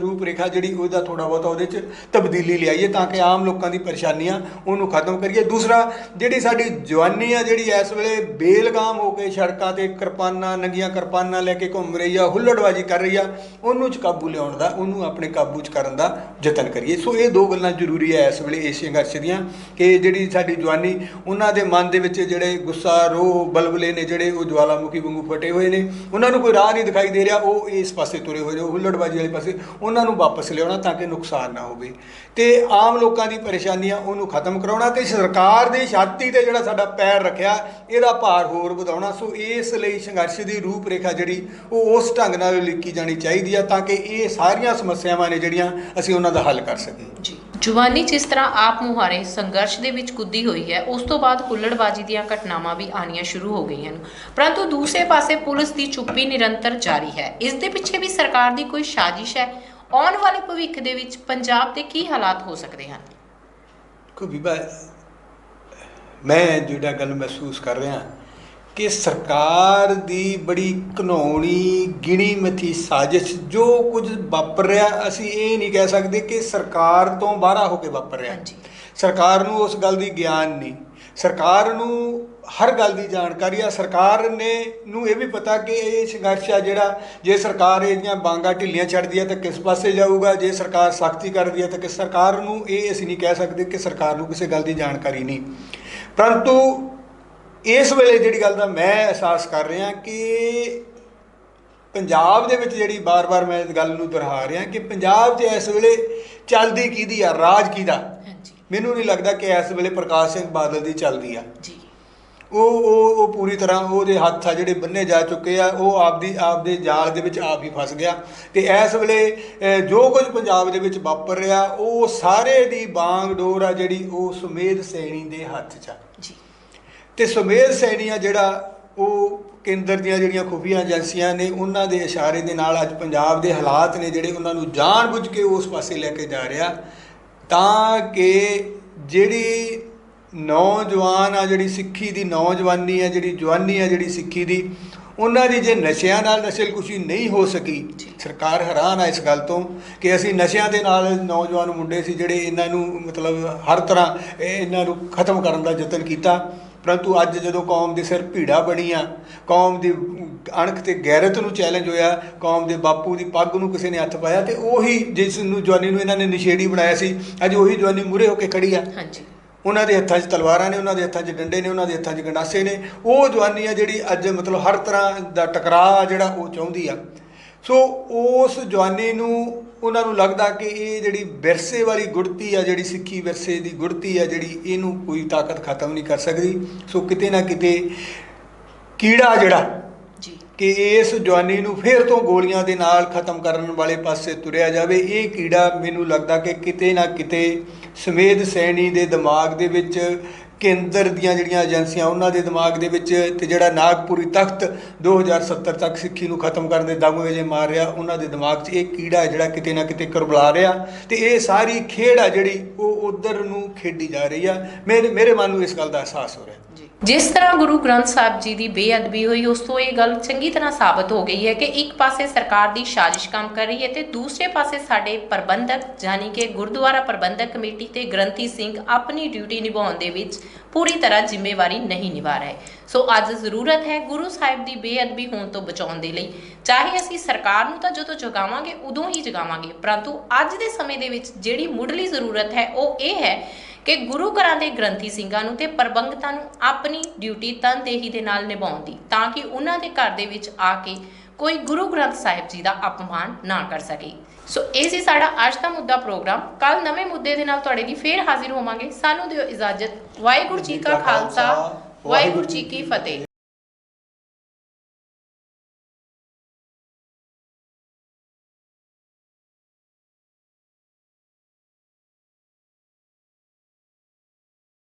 S2: ਰੂਪ ਰੇਖਾ ਜਿਹੜੀ ਉਹਦਾ ਥੋੜਾ ਬਹੁਤਾ ਉਹਦੇ 'ਚ ਤਬਦੀਲੀ ਲਿਆਈਏ ਤਾਂ ਕਿ ਆਮ ਲੋਕਾਂ ਦੀ ਪਰੇਸ਼ਾਨੀਆਂ ਉਹਨੂੰ ਖਤਮ ਕਰੀਏ। ਦੂਸਰਾ ਜਿਹੜੀ ਸਾਡੀ ਜਵਾਨੀ ਆ ਜਿਹੜੀ ਇਸ ਵੇਲੇ ਬੇਲਗਾਮ ਹੋ ਕੇ ਸੜਕਾਂ ਤੇ ਕਿਰਪਾਨਾਂ, ਨੰਗੀਆਂ ਕਿਰਪਾਨਾਂ ਲੈ ਕੇ ਘੁੰਮ ਰਹੀ ਆ, ਹੁੱਲੜਬਾਜੀ ਕਰ ਰਹੀ ਆ, ਉਹਨੂੰ ਚ ਕਾਬੂ ਲਿਆਉਣ ਦਾ, ਉਹਨੂੰ ਆਪਣੇ ਕਾਬੂ ਚ ਕਰਨ ਦਾ ਯਤਨ ਕਰੀਏ। ਸੋ ਇਹ ਦੋ ਗੱਲਾਂ ਜ਼ਰੂਰੀ ਹੈ ਇਸ ਵੇਲੇ ਇਸ ਸੰਘਰਸ਼ ਦੀਆਂ ਕਿ ਜਿਹੜੀ ਸਾਡੀ ਜਵਾਨੀ, ਉਹਨਾਂ ਦੇ ਮਨ ਦੇ ਵਿੱਚ ਜਿਹੜੇ ਗੁੱਸਾ, ਰੋਹ, ਬਲਬਲੇ ਨੇ ਜਿਹੜੇ ਉਹ ਜਵਾਲਾਮੁਖੀ ਵਾਂਗੂ ਫਟੇ ਹੋਏ ਨੇ, ਉਹਨਾਂ ਨੂੰ ਕੋਈ ਰਾਹ ਨਹੀਂ ਦਿਖਾਈ ਦੇ ਰਿਹਾ, ਉਹ ਇਸ ਪਾਸੇ ਤੁਰੇ ਹੋਏ ਨੇ, ਉਹ ਹੁੱਲੜਬਾਜੀ ਵਾਲੇ ਪਾਸੇ, ਉਹਨਾਂ ਨੂੰ ਵਾਪਸ ਲਿਆਉਣਾ ਤਾਂ ਕਿ ਨੁਕਸਾਨ ਨਾ ਹੋਵੇ। ਤੇ ਆਮ ਲੋਕਾਂ ਦੀ ਪਰੇਸ਼ਾਨੀਆਂ ਉਹਨੂੰ ਖਤਮ ਕਰਾਉਣਾ ਤੇ ਸਰਕਾਰ ਦੀ ਛਾਤੀ ਤੇ ਜਿਹੜਾ ਸਾਡਾ ਪੈਰ ਰੱਖਿਆ, ਇਹਦਾ ਭਾਰ ਹੋਰ ਵਧਾਉਣਾ। ਸੋ ਇਸ ਲਈ ਸੰਘਰਸ਼ ਦੀ ਰੂਪ ਰੇਖਾ ਜਿਹੜੀ ਉਹ ਉਸ ਢੰਗ ਨਾਲ ਲਿਖੀ ਜਾਣੀ ਚਾਹੀਦੀ ਆ ਤਾਂ ਕਿ ਇਹ ਸਾਰੀਆਂ ਸਮੱਸਿਆਵਾਂ ਨੇ ਜਿਹੜੀਆਂ ਅਸੀਂ ਉਹਨਾਂ ਦਾ ਹੱਲ ਕਰ ਸਕੀਏ।
S1: ਜੀ। ਜਵਾਨੀ ਜਿਸ ਤਰ੍ਹਾਂ ਆਪ ਮੁਹਾਰੇ ਸੰਘਰਸ਼ ਦੇ ਵਿੱਚ ਕੁੱਦੀ ਹੋਈ ਹੈ ਉਸ ਤੋਂ ਬਾਅਦ ਹੁੱਲੜਬਾਜੀ ਦੀਆਂ ਘਟਨਾਵਾਂ ਵੀ ਆਣੀਆਂ ਸ਼ੁਰੂ ਹੋ ਗਈਆਂ ਹਨ। ਪਰੰਤੂ ਦੂਸਰੇ ਪਾਸੇ ਪੁਲਿਸ ਦੀ ਚੁੱਪੀ ਨਿਰੰਤਰ ਜਾਰੀ ਹੈ। ਇਸ ਦੇ ਪਿੱਛੇ ਵੀ ਸਰਕਾਰ ਦੀ ਕੋਈ ਸਾਜ਼ਿਸ਼ ਹੈ? ਆਉਣ ਵਾਲੇ ਭਵਿੱਖ ਦੇ ਵਿੱਚ ਪੰਜਾਬ ਦੇ ਕੀ ਹਾਲਾਤ ਹੋ ਸਕਦੇ ਹਨ?
S2: ਕੋ ਬੀਬਾ ਮੈਂ ਜਿਹੜਾ ਗੱਲ ਮਹਿਸੂਸ ਕਰ ਰਿਹਾ ਕਿ ਸਰਕਾਰ ਦੀ ਬੜੀ ਘਨੌਣੀ ਗਿਣੀ ਮਥੀ ਸਾਜ਼ਿਸ਼ ਜੋ ਕੁਝ ਵਾਪਰ ਰਿਹਾ ਅਸੀਂ ਇਹ ਨਹੀਂ ਕਹਿ ਸਕਦੇ ਕਿ ਸਰਕਾਰ ਤੋਂ ਬਾਹਰ ਹੋ ਕੇ ਵਾਪਰ ਰਿਹਾ। ਸਰਕਾਰ ਨੂੰ ਉਸ ਗੱਲ ਦੀ ਗਿਆਨ ਨਹੀਂ। ਸਰਕਾਰ ਨੂੰ ਹਰ ਗੱਲ ਦੀ ਜਾਣਕਾਰੀ ਆ। ਸਰਕਾਰ ਨੇ ਨੂੰ ਇਹ ਵੀ ਪਤਾ ਕਿ ਇਹ ਸੰਘਰਸ਼ ਆ ਜਿਹੜਾ ਜੇ ਸਰਕਾਰ ਇਹਦੀਆਂ ਬਾਂਗਾ ਢਿੱਲੀਆਂ ਛੱਡਦੀ ਹੈ ਤਾਂ ਕਿਸ ਪਾਸੇ ਜਾਊਗਾ? ਜੇ ਸਰਕਾਰ ਸਖਤੀ ਕਰਦੀ ਹੈ ਤਾਂ ਕਿਸ ਸਰਕਾਰ ਨੂੰ ਇਹ ਅਸੀਂ ਨਹੀਂ ਕਹਿ ਸਕਦੇ ਕਿ ਸਰਕਾਰ ਨੂੰ ਕਿਸੇ ਗੱਲ ਦੀ ਜਾਣਕਾਰੀ ਨਹੀਂ। ਪਰੰਤੂ ਇਸ ਵੇਲੇ ਜਿਹੜੀ ਗੱਲ ਦਾ ਮੈਂ ਅਹਿਸਾਸ ਕਰ ਰਿਹਾ ਕਿ ਪੰਜਾਬ ਦੇ ਵਿੱਚ ਜਿਹੜੀ ਬਾਰ-ਬਾਰ ਮੈਂ ਇਸ ਗੱਲ ਨੂੰ ਦੁਹਰਾ ਰਿਹਾ ਕਿ ਪੰਜਾਬ 'ਚ ਇਸ ਵੇਲੇ ਚੱਲਦੀ ਕਿਹਦੀ ਆ? ਰਾਜ ਕਿਹਦਾ?
S1: ਹਾਂਜੀ।
S2: ਮੈਨੂੰ ਨਹੀਂ ਲੱਗਦਾ ਕਿ ਇਸ ਵੇਲੇ ਪ੍ਰਕਾਸ਼ ਸਿੰਘ ਬਾਦਲ ਦੀ ਚੱਲਦੀ ਆ।
S1: ਜੀ।
S2: ਉਹ ਉਹ ਉਹ ਪੂਰੀ ਤਰ੍ਹਾਂ ਉਹਦੇ ਹੱਥ ਆ ਜਿਹੜੇ ਬੰਨੇ ਜਾ ਚੁੱਕੇ ਆ ਉਹ ਆਪਦੀ ਆਪਦੇ ਜਾਲ ਦੇ ਵਿੱਚ ਆਪ ਹੀ ਫਸ ਗਿਆ। ਤੇ ਇਸ ਵੇਲੇ ਜੋ ਕੁਝ ਪੰਜਾਬ ਦੇ ਵਿੱਚ ਵਾਪਰ ਰਿਹਾ ਉਹ ਸਾਰੇ ਦੀ ਬਾਂਗ ਡੋਰ ਆ ਜਿਹੜੀ ਉਹ ਸੁਮੇਧ ਸੈਣੀ ਦੇ ਹੱਥ 'ਚ ਆ।
S1: ਜੀ।
S2: ਤੇ ਸੁਮੇਧ ਸੈਣੀ ਆ ਜਿਹੜਾ ਉਹ ਕੇਂਦਰ ਦੀਆਂ ਜਿਹੜੀਆਂ ਖੁਫੀਆ ਏਜੰਸੀਆਂ ਨੇ, ਉਹਨਾਂ ਦੇ ਇਸ਼ਾਰੇ ਦੇ ਨਾਲ ਅੱਜ ਪੰਜਾਬ ਦੇ ਹਾਲਾਤ ਨੇ ਜਿਹੜੇ ਉਹਨਾਂ ਨੂੰ ਜਾਣਬੁੱਝ ਕੇ ਉਸ ਪਾਸੇ ਲੈ ਕੇ ਜਾ ਰਿਹਾ। ਤਾਂ ਕਿ ਜਿਹੜੀ ਨੌਜਵਾਨ ਆ, ਜਿਹੜੀ ਸਿੱਖੀ ਦੀ ਨੌਜਵਾਨੀ ਆ, ਜਿਹੜੀ ਜਵਾਨੀ ਆ, ਜਿਹੜੀ ਸਿੱਖੀ ਦੀ ਉਹਨਾਂ ਦੀ ਜੇ ਨਸ਼ਿਆਂ ਨਾਲ ਨਸ਼ਲਕੁਸ਼ੀ ਨਹੀਂ ਹੋ ਸਕੀ ਸਰਕਾਰ ਹੈਰਾਨ ਆ ਇਸ ਗੱਲ ਤੋਂ ਕਿ ਅਸੀਂ ਨਸ਼ਿਆਂ ਦੇ ਨਾਲ ਨੌਜਵਾਨ ਮੁੰਡੇ ਸੀ ਜਿਹੜੇ ਇਹਨਾਂ ਨੂੰ ਮਤਲਬ ਹਰ ਤਰ੍ਹਾਂ ਇਹ ਇਹਨਾਂ ਨੂੰ ਖਤਮ ਕਰਨ ਦਾ ਯਤਨ ਕੀਤਾ। ਪਰੰਤੂ ਅੱਜ ਜਦੋਂ ਕੌਮ ਦੇ ਸਿਰ ਭੀੜਾ ਬਣੀਆਂ ਕੌਮ ਦੀ ਅਣਖ ਤੇ ਗੈਰਤ ਨੂੰ ਚੈਲੰਜ ਹੋਇਆ ਕੌਮ ਦੇ ਬਾਪੂ ਦੀ ਪੱਗ ਨੂੰ ਕਿਸੇ ਨੇ ਹੱਥ ਪਾਇਆ ਤੇ ਉਹੀ ਜਿਸ ਨੂੰ ਜਵਾਨੀ ਨੂੰ ਇਹਨਾਂ ਨੇ ਨਿਸ਼ੇੜੀ ਬਣਾਇਆ ਸੀ ਅੱਜ ਉਹੀ ਜਵਾਨੀ ਮੂਰੇ ਹੋ ਕੇ ਖੜੀ ਆ।
S1: ਹਾਂਜੀ।
S2: ਉਹਨਾਂ ਦੇ ਹੱਥਾਂ 'ਚ ਤਲਵਾਰਾਂ ਨੇ, ਉਹਨਾਂ ਦੇ ਹੱਥਾਂ 'ਚ ਡੰਡੇ ਨੇ, ਉਹਨਾਂ ਦੇ ਹੱਥਾਂ 'ਚ ਗੰਡਾਸੇ ਨੇ। ਉਹ ਜਵਾਨੀ ਆ ਜਿਹੜੀ ਅੱਜ ਮਤਲਬ ਹਰ ਤਰ੍ਹਾਂ ਦਾ ਟਕਰਾਅ ਜਿਹੜਾ ਉਹ ਚਾਹੁੰਦੀ ਆ। ਸੋ ਉਸ ਜਵਾਨੀ ਨੂੰ ਉਹਨਾਂ ਨੂੰ ਲੱਗਦਾ ਕਿ ਇਹ ਜਿਹੜੀ ਵਿਰਸੇ ਵਾਲੀ ਗੁੜਤੀ ਆ, ਜਿਹੜੀ ਸਿੱਖੀ ਵਿਰਸੇ ਦੀ ਗੁੜਤੀ ਆ, ਜਿਹੜੀ ਇਹਨੂੰ ਕੋਈ ਤਾਕਤ ਖਤਮ ਨਹੀਂ ਕਰ ਸਕਦੀ। ਸੋ ਕਿਤੇ ਨਾ ਕਿਤੇ ਕੀੜਾ ਜਿਹੜਾ ਕਿ ਇਸ ਜਵਾਨੀ ਨੂੰ ਫੇਰ ਤੋਂ ਗੋਲੀਆਂ ਦੇ ਨਾਲ ਖਤਮ ਕਰਨ ਵਾਲੇ ਪਾਸੇ ਤੁਰਿਆ ਜਾਵੇ, ਇਹ ਕੀੜਾ ਮੈਨੂੰ ਲੱਗਦਾ ਕਿ ਕਿਤੇ ਨਾ ਕਿਤੇ ਸਮੇਧ ਸੈਣੀ ਦੇ ਦਿਮਾਗ ਦੇ ਵਿੱਚ, ਕੇਂਦਰ ਦੀਆਂ ਜਿਹੜੀਆਂ ਏਜੰਸੀਆਂ ਉਹਨਾਂ ਦੇ ਦਿਮਾਗ ਦੇ ਵਿੱਚ ਤੇ ਜਿਹੜਾ ਨਾਗਪੁਰੀ ਤਖਤ 2070 ਤੱਕ ਸਿੱਖੀ ਨੂੰ ਖਤਮ ਕਰਨ ਦੇ ਦਾਅਵੇ ਜੇ ਮਾਰ ਰਿਹਾ, ਉਹਨਾਂ ਦੇ ਦਿਮਾਗ 'ਚ ਇਹ ਕੀੜਾ ਜਿਹੜਾ ਕਿਤੇ ਨਾ ਕਿਤੇ ਕਰਬਲਾ ਰਿਹਾ ਤੇ ਇਹ ਸਾਰੀ ਖੇਡ ਆ ਜਿਹੜੀ ਉਹ ਉਧਰ ਨੂੰ ਖੇਡੀ ਜਾ ਰਹੀ ਆ। ਮੇਰੇ ਮੇਰੇ ਮਨ ਨੂੰ ਇਸ ਗੱਲ ਦਾ ਅਹਿਸਾਸ ਹੋ ਰਿਹਾ।
S1: ਜਿਸ ਤਰ੍ਹਾਂ ਗੁਰੂ ਗ੍ਰੰਥ ਸਾਹਿਬ ਜੀ ਦੀ ਬੇਅਦਬੀ ਹੋਈ, ਉਸ ਤੋਂ ਇਹ ਗੱਲ ਚੰਗੀ ਤਰ੍ਹਾਂ ਸਾਬਤ ਹੋ ਗਈ ਹੈ ਕਿ ਇੱਕ ਪਾਸੇ ਸਰਕਾਰ ਦੀ ਸਾਜ਼ਿਸ਼ ਕੰਮ ਕਰ ਰਹੀ ਹੈ ਤੇ ਦੂਸਰੇ ਪਾਸੇ ਸਾਡੇ ਪ੍ਰਬੰਧਕ ਜਾਨੀ ਕਿ ਗੁਰਦੁਆਰਾ ਪ੍ਰਬੰਧਕ ਕਮੇਟੀ ਤੇ ਗ੍ਰੰਥੀ ਸਿੰਘ ਆਪਣੀ ਡਿਊਟੀ ਨਿਭਾਉਣ ਦੇ ਵਿੱਚ ਪੂਰੀ ਤਰ੍ਹਾਂ ਜ਼ਿੰਮੇਵਾਰੀ ਨਹੀਂ ਨਿਭਾ ਰਹੇ। ਸੋ ਅੱਜ ਜ਼ਰੂਰਤ ਹੈ ਗੁਰੂ ਸਾਹਿਬ ਦੀ ਬੇਅਦਬੀ ਹੋਣ ਤੋਂ ਬਚਾਉਣ ਦੇ ਲਈ। ਚਾਹੇ ਅਸੀਂ ਸਰਕਾਰ ਨੂੰ ਤਾਂ ਜਦੋਂ ਜਗਾਵਾਂਗੇ, ਉਦੋਂ ਹੀ ਜਗਾਵਾਂਗੇ, ਪਰੰਤੂ ਅੱਜ ਦੇ ਸਮੇਂ ਦੇ ਵਿੱਚ ਜਿਹੜੀ ਮੁੱਢਲੀ ਜ਼ਰੂਰਤ ਹੈ, ਉਹ ਇਹ ਹੈ ਕਿ ਗੁਰੂ ਘਰਾਂ ਦੇ ਗ੍ਰੰਥੀ ਸਿੰਘਾਂ ਨੂੰ ਤੇ ਪ੍ਰਬੰਧਕਾਂ ਨੂੰ ਆਪਣੀ ਡਿਊਟੀ ਤਨਦੇਹੀ ਦੇ ਨਾਲ ਨਿਭਾਉਣ ਦੀ ਤਾਂ ਕਿ ਉਹਨਾਂ ਦੇ ਘਰ ਦੇ ਵਿੱਚ ਆ ਕੇ ਕੋਈ ਗੁਰੂ ਗ੍ਰੰਥ ਸਾਹਿਬ ਜੀ ਦਾ ਅਪਮਾਨ ਨਾ ਕਰ ਸਕੇ। ਸੋ ਇਹ ਸੀ ਸਾਡਾ ਅੱਜ ਦਾ ਮੁੱਦਾ ਪ੍ਰੋਗਰਾਮ। ਕੱਲ ਨਵੇਂ ਮੁੱਦੇ ਦੇ ਨਾਲ ਤੁਹਾਡੇ ਲਈ ਫੇਰ ਹਾਜ਼ਰ ਹੋਵਾਂਗੇ। ਸਾਨੂੰ ਦਿਓ ਇਜਾਜ਼ਤ। ਵਾਹਿਗੁਰੂ ਜੀ ਕਾ ਖਾਲਸਾ ਵਾਹਿਗੁਰੂ ਜੀ ਕੀ ਫਤਿਹ।